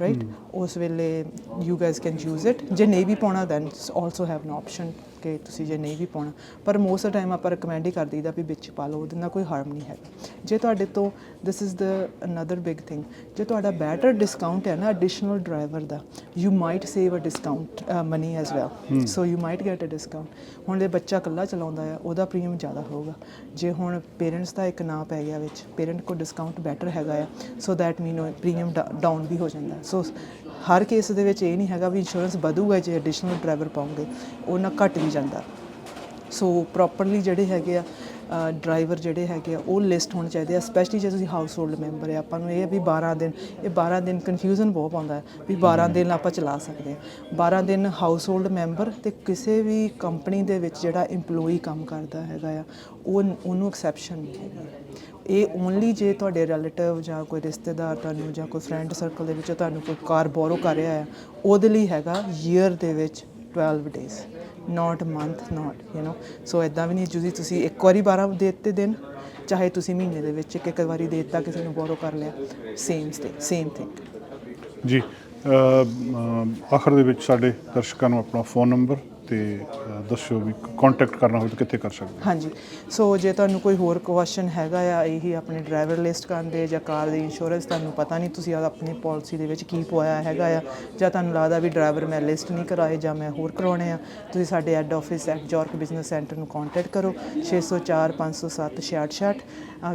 [SPEAKER 3] ਰਾਈਟ ਉਸ ਵੇਲੇ you guys can use it ਜੇ ਨਹੀਂ ਵੀ ਪਾਉਣਾ then also have an option ਕਿ ਤੁਸੀਂ ਜੇ ਨਹੀਂ ਵੀ ਪਾਉਣਾ ਪਰ ਮੋਸਟ ਆਫ ਟਾਈਮ ਆਪਾਂ ਰეკਮੈਂਡ ਹੀ ਕਰ ਦਈਦਾ ਵੀ ਵਿੱਚ ਪਾ ਲਓ ਉਹਦੇ ਨਾਲ ਕੋਈ ਹਾਰਮ ਨਹੀਂ ਹੈਗਾ। ਜੇ ਤੁਹਾਡੇ ਤੋਂ this is the another big thing ਜੇ ਤੁਹਾਡਾ ਬੈਟਰ ਡਿਸਕਾਊਂਟ ਹੈ ਨਾ additional driver the you might save a discount money as well so you might get a discount ਹੁਣ ਜੇ ਬੱਚਾ ਇਕੱਲਾ ਚਲਾਉਂਦਾ ਆ ਉਹਦਾ ਪ੍ਰੀਮੀਅਮ ਜ਼ਿਆਦਾ ਹੋਊਗਾ। ਜੇ ਹੁਣ ਪੇਰੈਂਟਸ ਦਾ ਇੱਕ ਨਾਂ ਪੈ ਗਿਆ ਵਿੱਚ ਪੇਰੈਂਟ ਕੋ ਡਿਸਕਾਊਂਟ ਬੈਟਰ ਹੈਗਾ ਆ so that mean premium down ਵੀ ਹੋ ਜਾਂਦਾ। ਸੋ ਹਰ ਕੇਸ ਦੇ ਵਿੱਚ ਇਹ ਨਹੀਂ ਹੈਗਾ ਵੀ ਇੰਸ਼ੋਰੈਂਸ ਵਧੂਗਾ ਜੇ ਐਡੀਸ਼ਨਲ ਡਰਾਈਵਰ ਪਾਉਂਗੇ ਉਹਨਾਂ ਘਟ ਵੀ ਜਾਂਦਾ। ਸੋ ਪ੍ਰੋਪਰਲੀ ਜਿਹੜੇ ਹੈਗੇ ਆ ਡਰਾਈਵਰ ਜਿਹੜੇ ਹੈਗੇ ਆ ਉਹ ਲਿਸਟ ਹੋਣੇ ਚਾਹੀਦੇ ਆ ਸਪੈਸ਼ਲੀ ਜੇ ਤੁਸੀਂ ਹਾਊਸ ਹੋਲਡ ਮੈਂਬਰ ਆ ਆਪਾਂ ਨੂੰ ਇਹ ਆ ਵੀ 12 ਦਿਨ ਇਹ 12 ਦਿਨ ਕਨਫਿਊਜ਼ਨ ਬਹੁਤ ਪਾਉਂਦਾ ਹੈ ਵੀ 12 ਦਿਨ ਆਪਾਂ ਚਲਾ ਸਕਦੇ ਆ 12 ਦਿਨ ਹਾਊਸ ਹੋਲਡ ਮੈਂਬਰ ਤੇ ਕਿਸੇ ਵੀ ਕੰਪਨੀ ਦੇ ਵਿੱਚ ਜਿਹੜਾ EMPLOYEE ਕੰਮ ਕਰਦਾ ਹੈਗਾ ਆ ਉਹ ਉਹਨੂੰ ਐਕਸੈਪਸ਼ਨ ਨਹੀਂ ਹੈਗੀ। ਇਹ ਓਨਲੀ ਜੇ ਤੁਹਾਡੇ ਰਿਲੇਟਿਵ ਜਾਂ ਕੋਈ ਰਿਸ਼ਤੇਦਾਰ ਤੁਹਾਨੂੰ ਜਾਂ ਕੋਈ ਫਰੈਂਡ ਸਰਕਲ ਦੇ ਵਿੱਚ ਤੁਹਾਨੂੰ ਕੋਈ ਕਾਰ ਬੋਰੋ ਕਰ ਰਿਹਾ ਹੈ, ਉਹਦੇ ਲਈ ਹੈਗਾ ਈਅਰ ਦੇ ਵਿੱਚ 12 days not month not you know so ਇਦਾਂ ਵੀ ਨਹੀਂ ਜੁਦੀ ਤੁਸੀਂ ਇੱਕ ਵਾਰੀ 12 ਦੇ ਦਿੱਤੇ ਦਿਨ, ਚਾਹੇ ਤੁਸੀਂ ਮਹੀਨੇ ਦੇ ਵਿੱਚ ਇੱਕ ਇੱਕ ਵਾਰੀ ਦੇ ਦਿੱਤਾ, ਕਿਸੇ ਨੂੰ ਬੋਰੋ ਕਰ ਲਿਆ ਸੇਮ ਸਟੇ ਸੇਮ ਥਿੰਗ
[SPEAKER 2] ਜੀ ਆਖਰ ਦੇ ਵਿੱਚ ਸਾਡੇ ਦਰਸ਼ਕਾਂ ਨੂੰ ਆਪਣਾ ਫੋਨ ਨੰਬਰ ਤੇ ਦੱਸਿਓ ਵੀ ਕੰਟੈਕਟ ਕਰਨਾ ਹੋਵੇ ਤਾਂ ਕਿੱਥੇ ਕਰ ਸਕਦੇ
[SPEAKER 3] ਹਾਂਜੀ। ਸੋ ਜੇ ਤੁਹਾਨੂੰ ਕੋਈ ਹੋਰ ਕੁਐਸਚਨ ਹੈਗਾ ਆ, ਇਹੀ ਆਪਣੇ ਡਰਾਈਵਰ ਲਿਸਟ ਕਰਨ ਦੇ ਜਾਂ ਕਾਰ ਦੀ ਇੰਸ਼ੋਰੈਂਸ ਤੁਹਾਨੂੰ ਪਤਾ ਨਹੀਂ ਤੁਸੀਂ ਆਪਣੀ ਪਾਲਿਸੀ ਦੇ ਵਿੱਚ ਕੀ ਪਵਾਇਆ ਹੈਗਾ ਆ, ਜਾਂ ਤੁਹਾਨੂੰ ਲੱਗਦਾ ਵੀ ਡਰਾਈਵਰ ਮੈਂ ਲਿਸਟ ਨਹੀਂ ਕਰਾਏ ਜਾਂ ਮੈਂ ਹੋਰ ਕਰਾਉਣੇ ਆ, ਤੁਸੀਂ ਸਾਡੇ head office at ਜੋਰਕ business centre ਨੂੰ ਕੰਟੈਕਟ ਕਰੋ। 604 507 66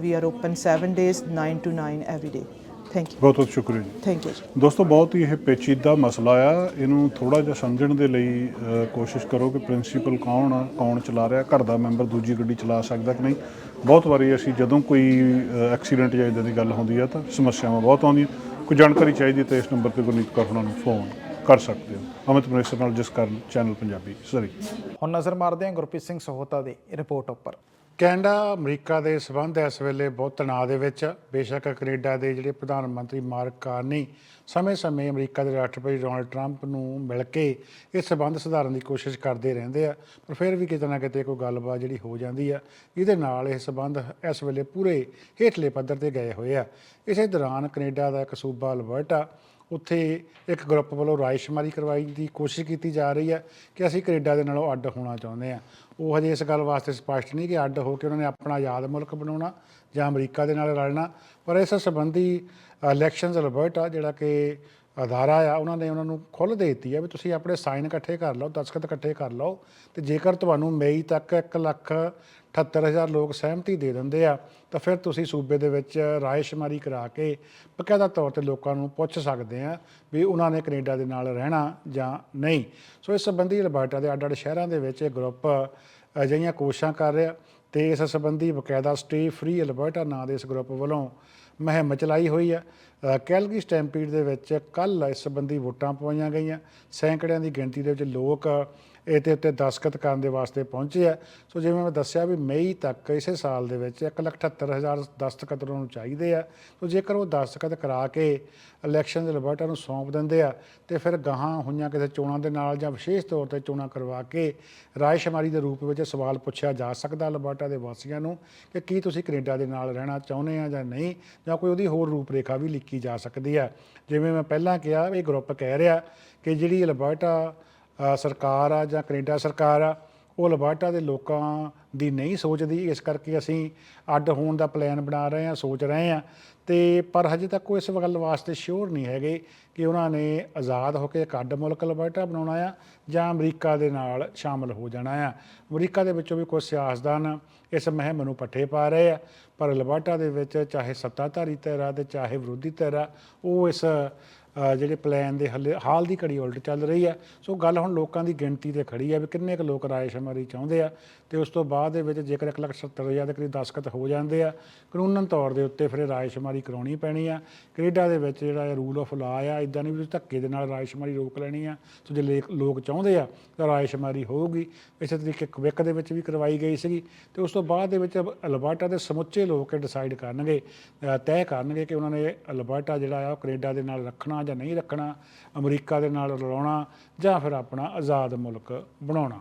[SPEAKER 3] we are open 7 days 9 to 9 every day thank you
[SPEAKER 2] ਬਹੁਤ ਬਹੁਤ ਸ਼ੁਕਰੀਆ ਜੀ।
[SPEAKER 3] ਥੈਂਕ ਯੂ
[SPEAKER 2] ਦੋਸਤੋ ਬਹੁਤ ਹੀ ਇਹ ਪੇਚੀਦਾ ਮਸਲਾ ਆ। ਇਹਨੂੰ ਥੋੜਾ ਜਿਹਾ ਸਮਝਣ ਦੇ ਲਈ ਕੋਸ਼ਿਸ਼ ਕਰੋ ਕਿ ਪ੍ਰਿੰਸੀਪਲ ਕੌਣ ਆ ਕੌਣ ਚਲਾ ਰਿਹਾ ਘਰ ਦਾ ਮੈਂਬਰ ਦੂਜੀ ਗੱਡੀ ਚਲਾ ਸਕਦਾ ਕਿ ਨਹੀਂ। ਬਹੁਤ ਵਾਰੀ ਅਸੀਂ ਜਦੋਂ ਕੋਈ ਐਕਸੀਡੈਂਟ ਜਾਂ ਇਦਾਂ ਦੀ ਗੱਲ ਹੁੰਦੀ ਆ ਤਾਂ ਸਮੱਸਿਆਵਾਂ ਬਹੁਤ ਆਉਂਦੀਆਂ। ਕੋਈ ਜਾਣਕਾਰੀ ਚਾਹੀਦੀ ਤਾਂ ਇਸ ਨੰਬਰ ਤੇ ਗੁਰਨੀਤ ਕੌਰ ਹੁਣਾਂ ਨੂੰ ਫੋਨ ਕਰ ਸਕਦੇ ਹੋ। ਅਮਿਤ ਮਨੇਸਰ ਨਾਲ ਜਿਸ ਕਾਰਨ ਚੈਨਲ ਪੰਜਾਬੀ। ਸਰੀ
[SPEAKER 1] ਹੁਣ ਨਜ਼ਰ ਮਾਰਦੇ ਹਾਂ ਗੁਰਪ੍ਰੀਤ ਸਿੰਘ ਸਹੋਤਾ ਦੀ ਰਿਪੋਰਟ ਉੱਪਰ।
[SPEAKER 4] ਕੈਨੇਡਾ, ਅਮਰੀਕਾ ਦੇ ਸਬੰਧ ਇਸ ਵੇਲੇ ਬਹੁਤ ਤਣਾਅ ਦੇ ਵਿੱਚ। ਬੇਸ਼ੱਕ ਕੈਨੇਡਾ ਦੇ ਜਿਹੜੇ ਪ੍ਰਧਾਨ ਮੰਤਰੀ ਮਾਰਕ ਕਾਰਨੀ ਸਮੇਂ-ਸਮੇਂ ਅਮਰੀਕਾ ਦੇ ਰਾਸ਼ਟਰਪਤੀ ਡੋਨਲਡ ਟਰੰਪ ਨੂੰ ਮਿਲ ਕੇ ਇਹ ਸਬੰਧ ਸੁਧਾਰਨ ਦੀ ਕੋਸ਼ਿਸ਼ ਕਰਦੇ ਰਹਿੰਦੇ ਆ, ਪਰ ਫਿਰ ਵੀ ਕਿਤੇ ਨਾ ਕਿਤੇ ਕੋਈ ਗੱਲਬਾਤ ਜਿਹੜੀ ਹੋ ਜਾਂਦੀ ਆ ਜਿਹਦੇ ਨਾਲ ਇਹ ਸਬੰਧ ਇਸ ਵੇਲੇ ਪੂਰੇ ਹੇਠਲੇ ਪੱਧਰ ਤੇ ਗਏ ਹੋਏ ਆ। ਇਸੇ ਦੌਰਾਨ ਕੈਨੇਡਾ ਦਾ ਇੱਕ ਸੂਬਾ ਅਲਬਰਟਾ ਉੱਥੇ ਇੱਕ ਗਰੁੱਪ ਵੱਲੋਂ ਰਾਇਸ਼ਮਾਰੀ ਕਰਵਾਈ ਦੀ ਕੋਸ਼ਿਸ਼ ਕੀਤੀ ਜਾ ਰਹੀ ਹੈ ਕਿ ਅਸੀਂ ਕੈਨੇਡਾ ਦੇ ਨਾਲੋਂ ਅੱਡ ਹੋਣਾ ਚਾਹੁੰਦੇ ਆ ਉਹ ਹਜੇ ਇਸ ਗੱਲ ਵਾਸਤੇ ਸਪਸ਼ਟ ਨਹੀਂ ਕਿ ਅੱਡ ਹੋ ਕੇ ਉਹਨਾਂ ਨੇ ਆਪਣਾ ਆਜ਼ਾਦ ਮੁਲਕ ਬਣਾਉਣਾ ਜਾਂ ਅਮਰੀਕਾ ਦੇ ਨਾਲ ਰਲਣਾ ਪਰ ਇਸ ਸੰਬੰਧੀ ਇਲੈਕਸ਼ਨਸ ਆ, ਜਿਹੜਾ ਕਿ ਅਦਾਰਾ ਆ, ਉਹਨਾਂ ਨੇ ਉਹਨਾਂ ਨੂੰ ਖੁੱਲ੍ਹ ਦੇ ਦਿੱਤੀ ਆ ਵੀ ਤੁਸੀਂ ਆਪਣੇ ਸਾਈਨ ਇਕੱਠੇ ਕਰ ਲਓ, ਦਸਖਤ ਇਕੱਠੇ ਕਰ ਲਓ ਤੇ ਜੇਕਰ ਤੁਹਾਨੂੰ ਮਈ ਤੱਕ 1 ਲੱਖ 78000 ਲੋਕ ਸਹਿਮਤੀ ਦੇ ਦਿੰਦੇ ਆ ਤਾਂ ਫਿਰ ਤੁਸੀਂ ਸੂਬੇ ਦੇ ਵਿੱਚ ਰਾਇਸ਼ਮਾਰੀ ਕਰਾ ਕੇ ਬਕਾਇਦਾ ਤੌਰ ਤੇ ਲੋਕਾਂ ਨੂੰ ਪੁੱਛ ਸਕਦੇ ਆ ਵੀ ਉਹਨਾਂ ਨੇ ਕੈਨੇਡਾ ਦੇ ਨਾਲ ਰਹਿਣਾ ਜਾਂ ਨਹੀਂ। ਸੋ ਇਸ ਸੰਬੰਧੀ ਅਲਬਰਟਾ ਦੇ ਅੱਡ-ਅੱਡ ਸ਼ਹਿਰਾਂ ਦੇ ਵਿੱਚ ਇਹ ਗਰੁੱਪ ਅਜਿਹੀਆਂ ਕੋਸ਼ਿਸ਼ਾਂ ਕਰ ਰਿਹਾ ਤੇ ਇਸ ਸੰਬੰਧੀ ਬਕਾਇਦਾ ਸਟੇ ਫ੍ਰੀ ਅਲਬਰਟਾ ਨਾਂ ਦੇ ਇਸ ਗਰੁੱਪ ਵੱਲੋਂ ਮੁਹਿੰਮ ਚਲਾਈ ਹੋਈ ਹੈ ਅ, ਕੈਲਗਰੀ ਸਟੈਂਪੀਡ ਦੇ ਵਿੱਚ ਕੱਲ ਇਸ ਸੰਬੰਧੀ ਵੋਟਾਂ ਪਵਾਈਆਂ ਗਈਆਂ। ਸੈਂਕੜਿਆਂ ਦੀ ਗਿਣਤੀ ਦੇ ਵਿੱਚ ਲੋਕ ਇਹਦੇ ਉੱਤੇ ਦਸਤਖਤ ਕਰਨ ਦੇ ਵਾਸਤੇ ਪਹੁੰਚੇ ਆ। ਸੋ ਜਿਵੇਂ ਮੈਂ ਦੱਸਿਆ ਵੀ ਮਈ ਤੱਕ ਇਸੇ ਸਾਲ ਦੇ ਵਿੱਚ 178000 ਦਸਤਖਤ ਉਹਨਾਂ ਨੂੰ ਚਾਹੀਦੇ ਆ। ਸੋ ਜੇਕਰ ਉਹ ਦਸਤਖਤ ਕਰਾ ਕੇ ਇਲੈਕਸ਼ਨ ਅਲਬਰਟਾ ਨੂੰ ਸੌਂਪ ਦਿੰਦੇ ਆ, ਤੇ ਫਿਰ ਗਾਹਾਂ ਹੋਈਆਂ ਕਿਸੇ ਚੋਣਾਂ ਦੇ ਨਾਲ ਜਾਂ ਵਿਸ਼ੇਸ਼ ਤੌਰ ਤੇ ਚੋਣਾਂ ਕਰਵਾ ਕੇ ਰਾਇਸ਼ਮਾਰੀ ਦੇ ਰੂਪ ਵਿੱਚ ਸਵਾਲ ਪੁੱਛਿਆ ਜਾ ਸਕਦਾ ਅਲਬਰਟਾ ਦੇ ਵਾਸੀਆਂ ਨੂੰ ਕਿ ਕੀ ਤੁਸੀਂ ਕੈਨੇਡਾ ਦੇ ਨਾਲ ਰਹਿਣਾ ਚਾਹੁੰਦੇ ਆ ਜਾਂ ਨਹੀਂ, ਜਾਂ ਕੋਈ ਉਹਦੀ ਹੋਰ ਰੂਪਰੇਖਾ ਵੀ ਲਿਖੀ ਜਾ ਸਕਦੀ ਹੈ ਜਿਵੇਂ ਮੈਂ ਪਹਿਲਾਂ ਕਿਹਾ, ਇਹ ਗਰੁੱਪ ਕਹਿ ਰਿਹਾ ਕਿ ਜਿਹੜੀ ਅਲਬਰਟਾ ਸਰਕਾਰ ਆ ਜਾਂ ਕੈਨੇਡਾ ਸਰਕਾਰ ਆ, ਉਹ ਅਲਬਰਟਾ ਦੇ ਲੋਕਾਂ ਦੀ ਨਹੀਂ ਸੋਚਦੀ। ਇਸ ਕਰਕੇ ਅਸੀਂ ਅੱਡ ਹੋਣ ਦਾ ਪਲਾਨ ਬਣਾ ਰਹੇ ਹਾਂ, ਸੋਚ ਰਹੇ ਹਾਂ। ਤੇ ਪਰ ਹਜੇ ਤੱਕ ਉਹ ਇਸ ਗੱਲ ਵਾਸਤੇ ਸ਼ੋਰ ਨਹੀਂ ਹੈਗੇ ਕਿ ਉਹਨਾਂ ਨੇ ਆਜ਼ਾਦ ਹੋ ਕੇ ਇੱਕ ਅੱਡ ਮੁਲਕ ਅਲਬਰਟਾ ਬਣਾਉਣਾ ਆ ਜਾਂ ਅਮਰੀਕਾ ਦੇ ਨਾਲ ਸ਼ਾਮਲ ਹੋ ਜਾਣਾ ਆ। ਅਮਰੀਕਾ ਦੇ ਵਿੱਚੋਂ ਵੀ ਕੁਝ ਸਿਆਸਤਦਾਨ ਇਸ ਮੁਹਿੰਮ ਨੂੰ ਪੱਠੇ ਪਾ ਰਹੇ ਆ, ਪਰ ਅਲਬਰਟਾ ਦੇ ਵਿੱਚ ਚਾਹੇ ਸੱਤਾਧਾਰੀ ਧਿਰ ਆ ਤੇ ਚਾਹੇ ਵਿਰੋਧੀ ਧਿਰ ਆ, ਉਹ ਇਸ ਜਿਹੜੇ ਪਲਾਨ ਦੇ ਹੱਲੇ ਹਾਲ ਦੀ ਘੜੀ ਉਲਟ ਚੱਲ ਰਹੀ ਹੈ। ਸੋ ਗੱਲ ਹੁਣ ਲੋਕਾਂ ਦੀ ਗਿਣਤੀ ਤੇ ਖੜੀ ਆ ਵੀ ਕਿੰਨੇ ਕੁ ਲੋਕ ਰਾਏ ਸ਼ਮਾਰੀ ਚਾਹੁੰਦੇ ਆ। ਤੇ ਉਸ ਤੋਂ ਬਾਅਦ ਦੇ ਵਿੱਚ ਜੇਕਰ 170000 ਦੇ ਕਰੀਬ ਦਸਤਖਤ ਹੋ ਜਾਂਦੇ ਆ, ਕਾਨੂੰਨਨ ਤੌਰ ਦੇ ਉੱਤੇ ਫਿਰ ਇਹ ਰਾਇਸ਼ਮਾਰੀ ਕਰਾਉਣੀ ਪੈਣੀ ਆ। ਕੈਨੇਡਾ ਦੇ ਵਿੱਚ ਜਿਹੜਾ ਰੂਲ ਆਫ ਲਾ ਆ ਇਦਾਂ ਨਹੀਂ ਵੀ ਧੱਕੇ ਦੇ ਨਾਲ ਰਾਇਸ਼ਮਾਰੀ ਰੋਕ ਲੈਣੀ ਆ। ਸੋ ਜੇ ਲੇਕ- ਲੋਕ ਚਾਹੁੰਦੇ ਆ ਤਾਂ ਰਾਇਸ਼ਮਾਰੀ ਹੋਊਗੀ। ਇਸੇ ਤਰੀਕੇ ਕੁਬੈਕ ਦੇ ਵਿੱਚ ਵੀ ਕਰਵਾਈ ਗਈ ਸੀਗੀ। ਤੇ ਉਸ ਤੋਂ ਬਾਅਦ ਦੇ ਵਿੱਚ ਅਲਬਰਟਾ ਦੇ ਸਮੁੱਚੇ ਲੋਕ ਡਿਸਾਈਡ ਕਰਨਗੇ ਤੈਅ ਕਰਨਗੇ ਕਿ ਉਹਨਾਂ ਨੇ ਅਲਬਰਟਾ ਜਿਹੜਾ ਆ ਉਹ ਕੈਨੇਡਾ ਦੇ ਨਾਲ ਰੱਖਣਾ ਜਾਂ ਨਹੀਂ ਰੱਖਣਾ, ਅਮਰੀਕਾ ਦੇ ਨਾਲ ਰਲਾਉਣਾ ਜਾਂ ਫਿਰ ਆਪਣਾ ਆਜ਼ਾਦ ਮੁਲਕ ਬਣਾਉਣਾ।